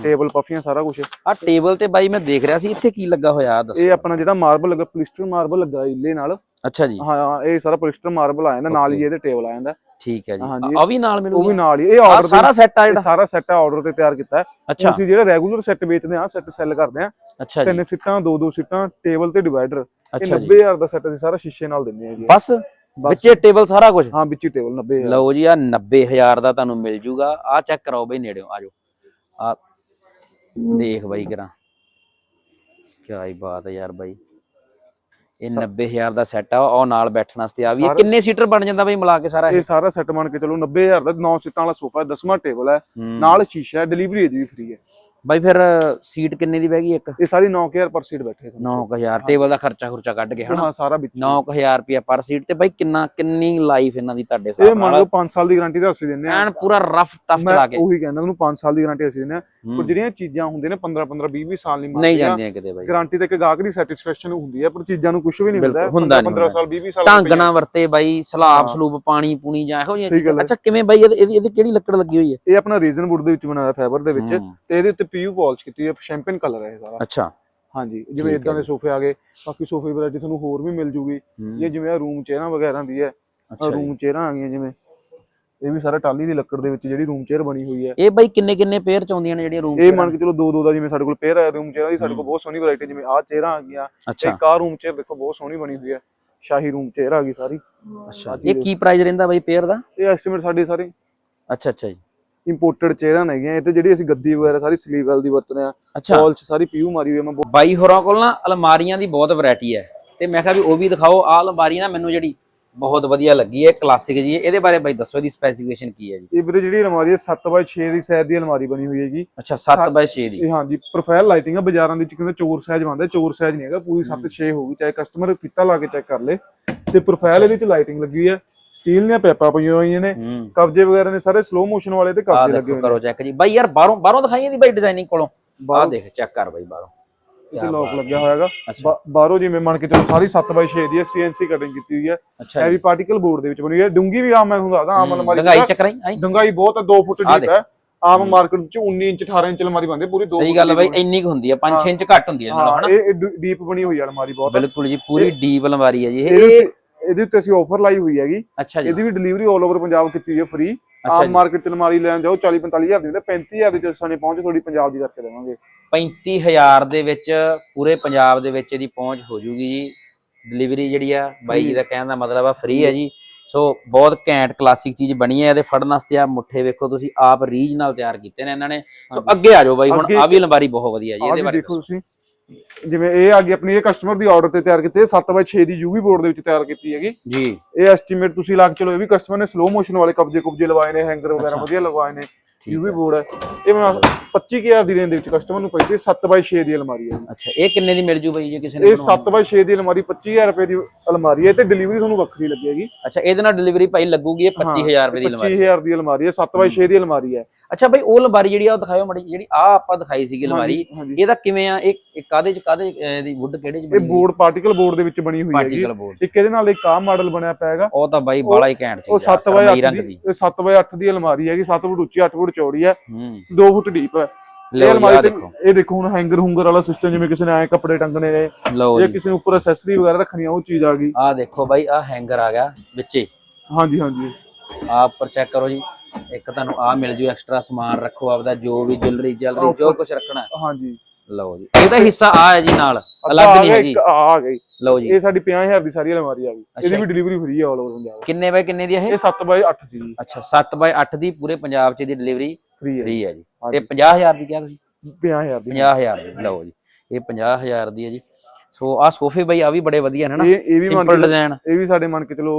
ਟੇਬਲ ਪਫੀਆਂ ਸਾਰਾ ਕੁਝ ਆ ਟੇਬਲ ਤੇ ਬਾਈ ਮੈਂ ਦੇਖ ਰਿਹਾ ਸੀ ਇੱਥੇ ਕੀ ਲੱਗਾ ਹੋਇਆ ਆ ਦੱਸੋ। ਇਹ ਆਪਣਾ ਜਿਹੜਾ ਮਾਰਬਲ ਲੱਗਾ ਪਲਿਸਟਰ ਮਾਰਬਲ ਲੱਗਾ ਇਲੇ ਨਾਲ। ਅੱਛਾ ਜੀ। ਹਾਂ ਇਹ ਸਾਰਾ ਪਲਿਸਟਰ ਮਾਰਬਲ ਆ ਜਾਂਦਾ ਨਾਲ ਹੀ ਇਹਦੇ ਟੇਬਲ ਆ ਜਾਂਦਾ। ਠੀਕ ਹੈ ਜੀ। ਆ ਵੀ ਨਾਲ ਉਹ ਮਿਲੂਗਾ ਵੀ ਨਾਲ ਹੀ ਇਹ ਆ ਆਰਡਰ ਸਾਰਾ ਸੈੱਟ ਆ ਜਿਹੜਾ? ਸਾਰਾ ਸੈੱਟ ਆਰਡਰ ਤੇ ਤਿਆਰ ਕੀਤਾ। ਹੈ ਅਸੀਂ ਜਿਹੜਾ ਰੈਗੂਲਰ ਸੈੱਟ ਵੇਚਦੇ ਆ ਸੈੱਟ ਸੈੱਲ ਕਰਦੇ ਆ ਅੱਛਾ ਜੀ। ਤਿੰਨ ਸੀਟਾਂ ਦੋ ਦੋ ਸੀਟਾਂ ਟੇਬਲ ਤੇ ਡਿਵਾਈਡਰ ਇਹ ਅੱਛਾ ਜੀ। 90000 ਦਾ ਸੈੱਟ ਅਸੀਂ ਸਾਰਾ ਸ਼ੀਸ਼ੇ ਨਾਲ ਦਿੰਦੇ ਆ ਜੀ। ਬਸ? ਵਿੱਚੇ ਟੇਬਲ ਸਾਰਾ ਕੁਝ ਹਾਂ ਵਿੱਚ ਟੇਬਲ 90000 ਲਓ ਜੀ ਆ 90000 ਦਾ ਤੁਹਾਨੂੰ ਮਿਲ ਜੂਗਾ। ਆ ਚੈੱਕ ਕਰਾਓ ਬਈ ਨੇੜਿਓਂ ਆਜੋ ਆ ਦੇਖ ਬਾਈ ਕਰਾਂ। ਕੀ ਬਾਤ ਹੈ ਯਾਰ ਬਾਈ। ਇਹ 90000 ਦਾ ਸੈੱਟ ਆ ਉਹ ਨਾਲ ਬੈਠਣ ਵਾਸਤੇ ਆ ਵੀ ਇਹ ਕਿੰਨੇ ਸੀਟਰ ਬਣ ਜਾਂਦਾ ਬਈ ਮਿਲਾ ਕੇ ਸਾਰਾ ਇਹ ਸਾਰਾ ਸੈੱਟ ਮੰਨ ਕੇ ਚਲੋ 90000 ਦਾ 9 ਸੀਟਾਂ ਵਾਲਾ ਸੋਫਾ ਹੈ 10ਵਾਂ ਟੇਬਲ ਹੂੰ। ਨਾਲ ਸ਼ੀਸ਼ਾ ਹੈ ਡਿਲੀਵਰੀ ਇਹਦੀ ਵੀ ਫ੍ਰੀ ਹੈ ਬਾਈ ਫਿਰ ਸੀਟ ਕਿੰਨੇ ਦੀ ਬੈਗੀ ਇੱਕ? ਇਹ ਸਾਰੀ 9000 ਪਰ ਸੀਟ ਬੈਠੇ ਤੁਹਾਨੂੰ 9000 ਟੇਬਲ ਦਾ ਖਰਚਾ ਖੁਰਚਾ ਕੱਢ ਕੇ ਹਨਾ? ਹਾਂ ਸਾਰਾ ਵਿੱਚ ਹੀ। 9000 ਰੁਪਿਆ ਪਰ ਸੀਟ ਤੇ ਬਾਈ ਕਿੰਨਾ ਕਿੰਨੀ ਲਾਈਫ ਇਹਨਾਂ ਦੀ ਤੁਹਾਡੇ ਇਹ ਹਿਸਾਬ ਮੰਨ ਲਓ 5 ਸਾਲ ਦੀ ਗਾਰੰਟੀ ਤਾਂ ਅਸੀਂ ਦਿੰਦੇ ਆ ਐਨ ਪੂਰਾ ਰਫ ਟਫ ਚਲਾ ਕੇ। ਉਹੀ ਕਹਿੰਦਾ ਤੁਹਾਨੂੰ 5 ਸਾਲ ਦੀ ਗਾਰੰਟੀ ਅਸੀਂ ਦਿੰਦੇ ਆ। ਪਰ ਜਿਹੜੀਆਂ ਚੀਜ਼ਾਂ ਹੁੰਦੀਆਂ ਨੇ 15 15 20 20 ਸਾਲ ਨਹੀਂ ਨਹੀਂ ਮੰਨਦੀਆਂ। ਜਾਂਦੀਆਂ ਕਿਤੇ ਬਾਈ। ਗਾਰੰਟੀ ਤੇ ਇੱਕ ਗਾਹਕ ਦੀ ਸੈਟੀਸਫੈਕਸ਼ਨ ਹੁੰਦੀ ਹੈ ਪਰ ਚੀਜ਼ਾਂ ਨੂੰ ਕੁਝ ਵੀ ਨਹੀਂ ਮਿਲਦਾ। ਬਿਲਕੁਲ, ਹੁੰਦਾ ਨੀ 15 ਸਾਲ 20 20 ਸਾਲ ਢੰਗ ਨਾਲ ਵਰਤੇ ਬਾਈ ਸਲਾਬ ਸਲੂਬ ਪਾਣੀ ਪੂਣੀ ਜਾਂ ਇਹੋ ਜਿਹੀਆਂ ਸਹੀ। ਅੱਛਾ ਕਿਵੇਂ ਬਾਈ ਇਹਦੇ ਕਿਹੜੀ ਲੱਕੜ ਲੱਗੀ ਹੋਈ ਹੈ? ਇਹ ਆਪਣਾ ਰੀਜ਼ਨ ਵੁੱਡ ਦੇ ਵਿੱਚ ਬਣਾਇਆ ਫਾਈਬਰ ਦੇ ਵਿੱਚ। ਤੇ ਇਹਦੇ ਉੱਤੇ ਪੀਯੂ ਪਾਲਿਸ਼ ਕੀਤੀ ਹੈ ਸ਼ੈਂਪੇਨ ਕਲਰ ਹੈ ਇਹ ਸਾਰਾ। ਅੱਛਾ। ਹਾਂਜੀ ਜਿਵੇਂ ਇਦਾਂ ਦੇ ਸੋਫੇ ਆ ਗਏ ਬਾਕੀ ਸੋਫੇ ਵੈਰਾਈਟੀ ਤੁਹਾਨੂੰ ਹੋਰ ਵੀ ਮਿਲ ਜੂਗੀ। ਇਹ ਜਿਵੇਂ ਆ ਰੂਮ ਚੇਅਰਾਂ ਵਗੈਰਾ ਦੀ ਹੈ। ਰੂਮ ਚੇਅਰਾਂ ਆ ਗਈਆਂ ਜਿਵੇਂ। ਇਹ ਵੀ ਸਾਰਾ ਟਾਲੀ ਦੀ ਲੱਕੜ ਦੇ ਵਿੱਚ ਜਿਹੜੀ ਰੂਮ ਚੇਅਰ ਬਣੀ ਹੋਈ ਹੈ ਇਹ ਬਾਈ ਕਿੰਨੇ ਕਿੰਨੇ ਪੇਅਰ ਚ ਆਉਂਦੀਆਂ ਨੇ ਜਿਹੜੀਆਂ ਰੂਮ ਇਹ ਮੰਨ ਕੇ ਚਲੋ ਦੋ ਦੋ ਦਾ ਜਿਵੇਂ ਸਾਡੇ ਕੋਲ ਪੇਅਰ ਹੈ ਰੂਮ ਚੇਅਰਾਂ ਦੀ ਸਾਡੇ ਕੋਲ ਬਹੁਤ ਸੋਹਣੀ ਵੈਰਾਈਟੀ ਜਿਵੇਂ ਆਹ ਚੇਅਰਾਂ ਆ ਗਈਆਂ ਇੱਕ ਆਹ ਰੂਮ ਚੇਅਰ ਦੇਖੋ ਬਹੁਤ ਸੋਹਣੀ ਬਣੀ ਹੋਈ ਹੈ ਸ਼ਾਹੀ ਰੂਮ ਚੇਅਰ ਆ ਗਈ ਸਾਰੀ। ਅੱਛਾ। ਇਹ ਕੀ ਪ੍ਰਾਈਸ ਰਹਿੰਦਾ ਬਾਈ ਪੇਅਰ ਦਾ? ਇਹ ਐਸਟੀਮੇਟ ਸਾਡੇ ਸਾਰੇ। ਅੱਛਾ ਅੱਛਾ ਜੀ। ਇੰਪੋਰਟਡ ਚੇਅਰਾਂ ਹੈਗੀਆਂ ਇਹ ਤੇ ਜਿਹੜੀ ਅਸੀਂ ਗੱਦੀ ਵਗੈਰਾ ਸਾਰੀ ਸਲੀਵ ਵੈਲ ਦੀ ਵਰਤਦੇ ਆ। ਵਾਲ ਚ ਸਾਰੀ ਪੀਯੂ ਮਾਰੀ ਹੋਈ ਹੈ ਮੈਂ ਬਹੁਤ- ਬਾਈ ਹੋਰਾਂ ਕੋਲ ਨਾ ਅਲਮਾਰੀਆਂ ਦੀ ਬਹੁਤ ਵੈਰਾਈਟੀ ਹੈ। ਤੇ ਮੈਂ ਕਿਹਾ ਵੀ ਉਹ ਵੀ ਦਿਖਾਓ। ਆਹ ਅਲਮਾਰੀ ਨਾ ਮੈਨੂੰ ਜਿਹੜੀ ਬਹੁਤ ਵਧੀਆ ਲੱਗੀ ਹੈ ਕਲਾਸਿਕ ਜੀ ਹੈ। ਇਹਦੇ ਬਾਰੇ ਬਾਈ ਦੱਸੋ ਇਹਦੀ ਸਪੈਸੀਫਿਕੇਸ਼ਨ ਕੀ ਹੈ ਜੀ? ਇਹ ਵੀਰੇ ਜਿਹੜੀ ਅਲਮਾਰੀ ਹੈ 7x6 ਦੀ ਸਾਈਜ਼ ਦੀ ਅਲਮਾਰੀ ਬਣੀ ਹੋਈ ਹੈਗੀ ਅੱਛਾ 7 ਬਾਈ 6 ਦੀ। ਇਹ ਹਾਂਜੀ ਪ੍ਰੋਫਾਈਲ ਲਾਈਟਿੰਗ ਆ ਬਾਜ਼ਾਰਾਂ ਦੇ ਵਿੱਚ ਕਹਿੰਦੇ ਚੋਰ ਸਾਈਜ਼ ਬਣਦਾ ਚੋਰ ਸਾਈਜ਼ ਨਹੀਂ ਹੈਗਾ ਪੂਰੀ 7-6 ਹੋਊਗੀ। ਚਾਹੇ ਕਸਟਮਰ ਫੀਤਾ ਲਾ ਕੇ ਚੈੱਕ ਕਰ ਲੇ। ਤੇ ਪ੍ਰੋਫਾਈਲ ਇਹਦੇ ਵਿੱਚ ਲਾਈਟਿੰਗ ਲੱਗੀ ਹੋਈ ਹੈ। ਸਟੀਲ ਦੀਆਂ ਪੈਪਾਂ ਪਈਆਂ ਹੋਈਆਂ ਨੇ ਕਬਜੇ ਵਗੈਰਾ ਨੇ ਸਾਰੇ ਸਲੋ ਮੋਸ਼ਨ ਵਾਲੇ ਤੇ ਆ ਕਬਜੇ ਲੱਗੇ ਹੋਏ ਕਰੋ ਚੈੱਕ ਜੀ। ਬਾਈ ਯਾਰ ਬਾਹਰੋਂ ਬਾਹਰੋਂ ਦਿਖਾਈ ਇਹਦੀ ਬਾਈ ਡਿਜ਼ਾਈਨਿੰਗ ਕੋਲੋਂ? ਆਹ ਦੇਖ ਚੈੱਕ ਕਰ ਬਾਈ ਬਾਹਰੋਂ। ਨੇ ਤੇ ਲੋਕ ਲੱਗਿਆ ਹੋਇਆ ਹੈਗਾ ਅੱਛਾ। ਬਾ- ਬਾਹਰੋਂ ਜਿਵੇਂ ਮੰਨ ਕੇ ਚਲੋ ਸਾਰੀ 7x6 ਦੀ ਹੈ ਸੀਐਨਸੀ ਕਟਿੰਗ ਕੀਤੀ ਹੋਈ ਹੈ। ਹੈਵੀ ਪਾਰਟੀਕਲ ਬੋਰਡ ਦੇ ਵਿੱਚ ਬਣੀ ਹੋਈ ਹੈ। ਡੂੰਗੀ ਵੀ ਆਮ ਮੈਂ ਤੁਹਾਨੂੰ ਦੱਸਦਾ ਆਮ ਅਲਮਾਰੀ ਲੰਗਾਈ ਚੱਕਰਾਈ ਆਈ। ਡੰਗਾਈ ਬਹੁਤ ਹੈ 2 ਫੁੱਟ ਡੀਪ ਹੈ। ਆਮ ਮਾਰਕੀਟ ਵਿੱਚ 19 ਇੰਚ 18 ਇੰਚ ਅਲਮਾਰੀ ਬਣਦੀ ਹੈ, ਪੂਰੀ 2 ਸਹੀ ਗੱਲ ਬਾਈ ਇੰਨੀ ਕੁ ਹੁੰਦੀ ਹੈ 5-6 ਇੰਚ ਘੱਟ ਹੁੰਦੀ ਇਹਦੇ ਨਾਲੋਂ ਹਨਾ? ਇਹ ਡੀਪ ਬਣੀ ਹੋਈ ਅਲਮਾਰੀ ਬਹੁਤ। ਬਿਲਕੁਲ ਜੀ ਪੂਰੀ ਡੀਪ ਅਲਮਾਰੀ ਹੈ ਜੀ। ਇਹ ਇਹਦੇ ਉੱਤੇ ਅਸੀਂ ਆਫਰ ਲਾਈ ਹੋਈ ਹੈਗੀ। ਅੱਛਾ ਜੀ। ਇਹਦੀ ਵੀ ਡਿਲੀਵਰੀ 올 ਓਵਰ ਪੰਜਾਬ ਕੀਤੀ ਹੋਈ ਹੈ ਫ੍ਰੀ ਆਮ। ਮਾਰਕੀਟ ਚ ਅਲਮਾਰੀ ਲੈਣ ਜਾਓ 40 45000 ਦੀ ਦਿੰਦੇ 35000 ਦੇ ਚ ਸਾਨੇ ਪਹੁੰਚ ਥੋੜੀ ਪੰਜਾਬ ਦੀ ਕਰਕੇ ਦੇਵਾਂਗੇ। 35000 ਦੇ ਵਿੱਚ ਪੂਰੇ ਪੰਜਾਬ ਦੇ ਵਿੱਚ ਇਹਦੀ ਪਹੁੰਚ ਹੋ ਜੂਗੀ ਜੀ। ਡਿਲੀਵਰੀ ਜਿਹੜੀ ਆ ਬਾਈ ਜੀ ਦਾ ਕਹਿਣ ਦਾ ਮਤਲਬ ਆ ਫ੍ਰੀ ਹੈ ਜੀ। ਸੋ ਬਹੁਤ ਘੈਂਟ ਕਲਾਸਿਕ ਚੀਜ਼ ਬਣੀ ਹੈ। ਇਹਦੇ ਫੜਨ ਵਾਸਤੇ ਆ ਮੁੱਠੇ ਵੇਖੋ ਤੁਸੀਂ ਆਪ ਰੀਜ ਨਾਲ ਤਿਆਰ ਕੀਤੇ ਨੇ ਇਹਨਾਂ ਨੇ। ਸੋ ਅੱਗੇ ਆ ਜਾਓ ਬਾਈ ਹੁਣ ਆ ਵੀ ਅਲਮਾਰੀ ਬਹੁਤ ਵਧੀਆ ਜੀ ਇਹਦੇ ਬਾਰੇ ਦੇਖੋ ਤੁਸੀਂ। ਜਿਵੇਂ ਇਹ ਆ ਗਈ ਆਪਣੀ ਇਹ ਕਸਟਮਰ ਦੀ ਆਰਡਰ ਤੇ ਤਿਆਰ ਕੀਤੀ ਹੈ 7x6 ਦੀ ਯੂਵੀ ਬੋਰਡ ਦੇ ਵਿੱਚ ਤਿਆਰ ਕੀਤੀ ਹੈਗੀ। ਜੀ। ਇਹ ਐਸਟੀਮੇਟ ਤੁਸੀਂ ਲਾ ਕੇ ਚਲੋ ਇਹ ਵੀ ਕਸਟਮਰ ਨੇ ਸਲੋ ਮੋਸ਼ਨ ਵਾਲੇ ਕਬਜੇ ਕੁਬਜੇ ਲਵਾਏ ਨੇ ਹੈਂਗਰ ਵਗੈਰਾ ਵਧੀਆ ਲਗਵਾਏ ਨੇ ਯੂਵੀ ਬੋਰਡ ਹੈ। ਇਹ ਮੈਂ 25000 ਦੀ ਰੇਂਜ ਦੇ ਵਿੱਚ ਕਸਟਮਰ ਨੂੰ ਪਈ ਸੀ 7x6 ਦੀ ਅਲਮਾਰੀ ਹੈ। ਅੱਛਾ ਇਹ ਕਿੰਨੇ ਦੀ ਮਿਲ ਜੂ ਬਾਈ ਜੇ ਕਿਸੇ ਨੇ ਇਹ 7x6 ਦੀ ਅਲਮਾਰੀ 25000 ਰੁਪਏ ਦੀ ਅਲਮਾਰੀ ਹੈ। ਤੇ ਡਿਲੀਵਰੀ ਤੁਹਾਨੂੰ ਵੱਖਰੀ ਲੱਗੇਗੀ ਅੱਛਾ ਇਹਦੇ ਨਾਲ ਡਿਲੀਵਰੀ ਭਾਈ ਲੱਗੂਗੀ ਇਹ 25000 ਰੁਪਏ ਦੀ ਅਲਮਾਰੀ। 25000 ਦੀ ਅਲਮਾਰੀ ਹੈ 7x6 ਦੀ ਅਲਮਾਰੀ ਹੈ। ਅੱਛਾ ਬਾਈ ਉਹ ਅਲਮਾਰੀ ਜਿਹੜੀ ਆ ਉਹ ਦਿਖਾਇਓ ਮੜੀ ਜਿਹੜੀ ਆ ਆਪਾਂ ਦਿਖਾਈ ਸੀਗੀ ਹਾਂਜੀ। ਇਹਦਾ ਕਿਵੇਂ ਆ? ਇਹ ਇਹ ਕਾਦੇ ਚ ਕਾਦੇ ਦੀ ਵੁੱਡ ਕਿਹੜੇ ਚ ਇਹ ਬਣੀ ਬੋਰਡ ਪਾਰਟੀਕਲ ਬੋਰਡ ਦੇ ਵਿੱਚ ਬਣੀ ਹੋਈ ਹੈਗੀ। ਪਾਰਟੀਕਲ ਬੋਰਡ ਇੱਕ ਇਹਦੇ ਨਾਲ ਇੱਕ ਆਹ ਮਾਡਲ ਬਣਿਆ ਪਿਆ ਹੈਗਾ। ਉਹ ਤਾਂ ਬਾਈ ਬੜਾ ਹੀ ਘੈਂਟ ਉਹ ਚੀਜ਼ ਆ 7 ਬਾਈ ਸਰਮਈ 8 ਰੰਗ ਦੀ ਦੀ। ਇਹ 7 ਬਾਈ 8 ਦੀ ਅਲਮਾਰੀ ਹੈਗੀ 7 ਫੁੱਟ ਉੱਚੀ 8 ਫੁੱਟ ਚੌੜੀ ਹੈ। ਹੂੰ। 2 ਫੁੱਟ ਡੀਪ ਹੈ। ਇਹ ਜੀ ਅਲਮਾਰੀ ਆ ਦੇਖੋ। ਇਹ ਦੇਖੋ ਹੁਣ ਹੈਂਗਰ ਹੁੰਗਰ ਵਾਲਾ ਸਿਸਟਮ ਜਿਵੇਂ ਕਿਸੇ ਨੇ ਐ ਕੱਪੜੇ ਟੰਗਣੇ ਨੇ ਜੀ ਕਿਸੇ ਨੇ ਉੱਪਰ ਐਕਸੈਸਰੀ ਵਗੈਰਾ ਰੱਖਣੀ ਆ ਉਹ ਚੀਜ਼ ਆ ਗਈ। ਆ ਦੇਖੋ ਬਾਈ ਆ ਹੈਂਗਰ ਆ ਗਿਆ ਵਿੱਚੇ। ਹਾਂਜੀ ਹਾਂਜੀ। ਆ ਉੱਪਰ ਚੈੱਕ ਕਰੋ ਜੀ। ਇੱਕ ਤੁਹਾਨੂੰ ਆ ਮਿਲ ਜੂ ਐਕਸਟਰਾ ਸਮਾਨ ਰੱਖੋ ਆਪਦਾ ਜੋ ਵੀ ਜੁਐਲਰੀ ਜਲਰੀ ਜੋ ਕੁਝ ਰੱਖਣਾ। ਹੈ। ਹਾਂਜੀ। ਲਓ ਜੀ ਇਹਦਾ ਹਿੱਸਾ ਆ ਹੈ ਜੀ ਨਾਲ ਅਲੱਗ ਆ ਨਹੀਂ ਹੈਗੀ। ਇੱਕ ਆ ਆ ਗਈ ਲਓ ਜੀ। ਇਹ ਸਾਡੀ 50000 ਦੀ ਸਾਰੀ ਅਲਮਾਰੀ ਆ ਗਈ। ਇਹਦੀ ਵੀ ਡਿਲੀਵਰੀ ਫ੍ਰੀ ਹੈ ਆਲ ਓਵਰ ਪੰਜਾਬ। ਕਿੰਨੇ ਬਾਈ ਕਿੰਨੇ ਦੀ ਇਹ? ਇਹ 7 ਬਾਈ 8 ਦੀ। ਅੱਛਾ 7 ਬਾਈ 8 ਦੀ ਪੂਰੇ ਪੰਜਾਬ ਚ ਦੀ ਡਿਲੀਵਰੀ ਫ੍ਰੀ ਹੈ ਹੈ ਜੀ। ਤੇ 50000 ਦੀ ਕਿਹਾ ਤੁਸੀਂ? 50000 ਦੀ। 50000 ਦੀ ਲਓ ਜੀ। ਇਹ 50000 ਦੀ ਹੈ ਜੀ। ਸੋ ਆ ਸੋਫੇ ਬਈ ਆ ਵੀ ਬੜੇ ਵਧੀਆ ਨੇ ਨਾ। ਇਹ ਵੀ ਮੰਨ ਸਿੰਪਲ ਡਿਜ਼ਾਈਨ ਇਹ ਵੀ ਸਾਡੇ ਮੰਨ ਕੇ ਚਲੋ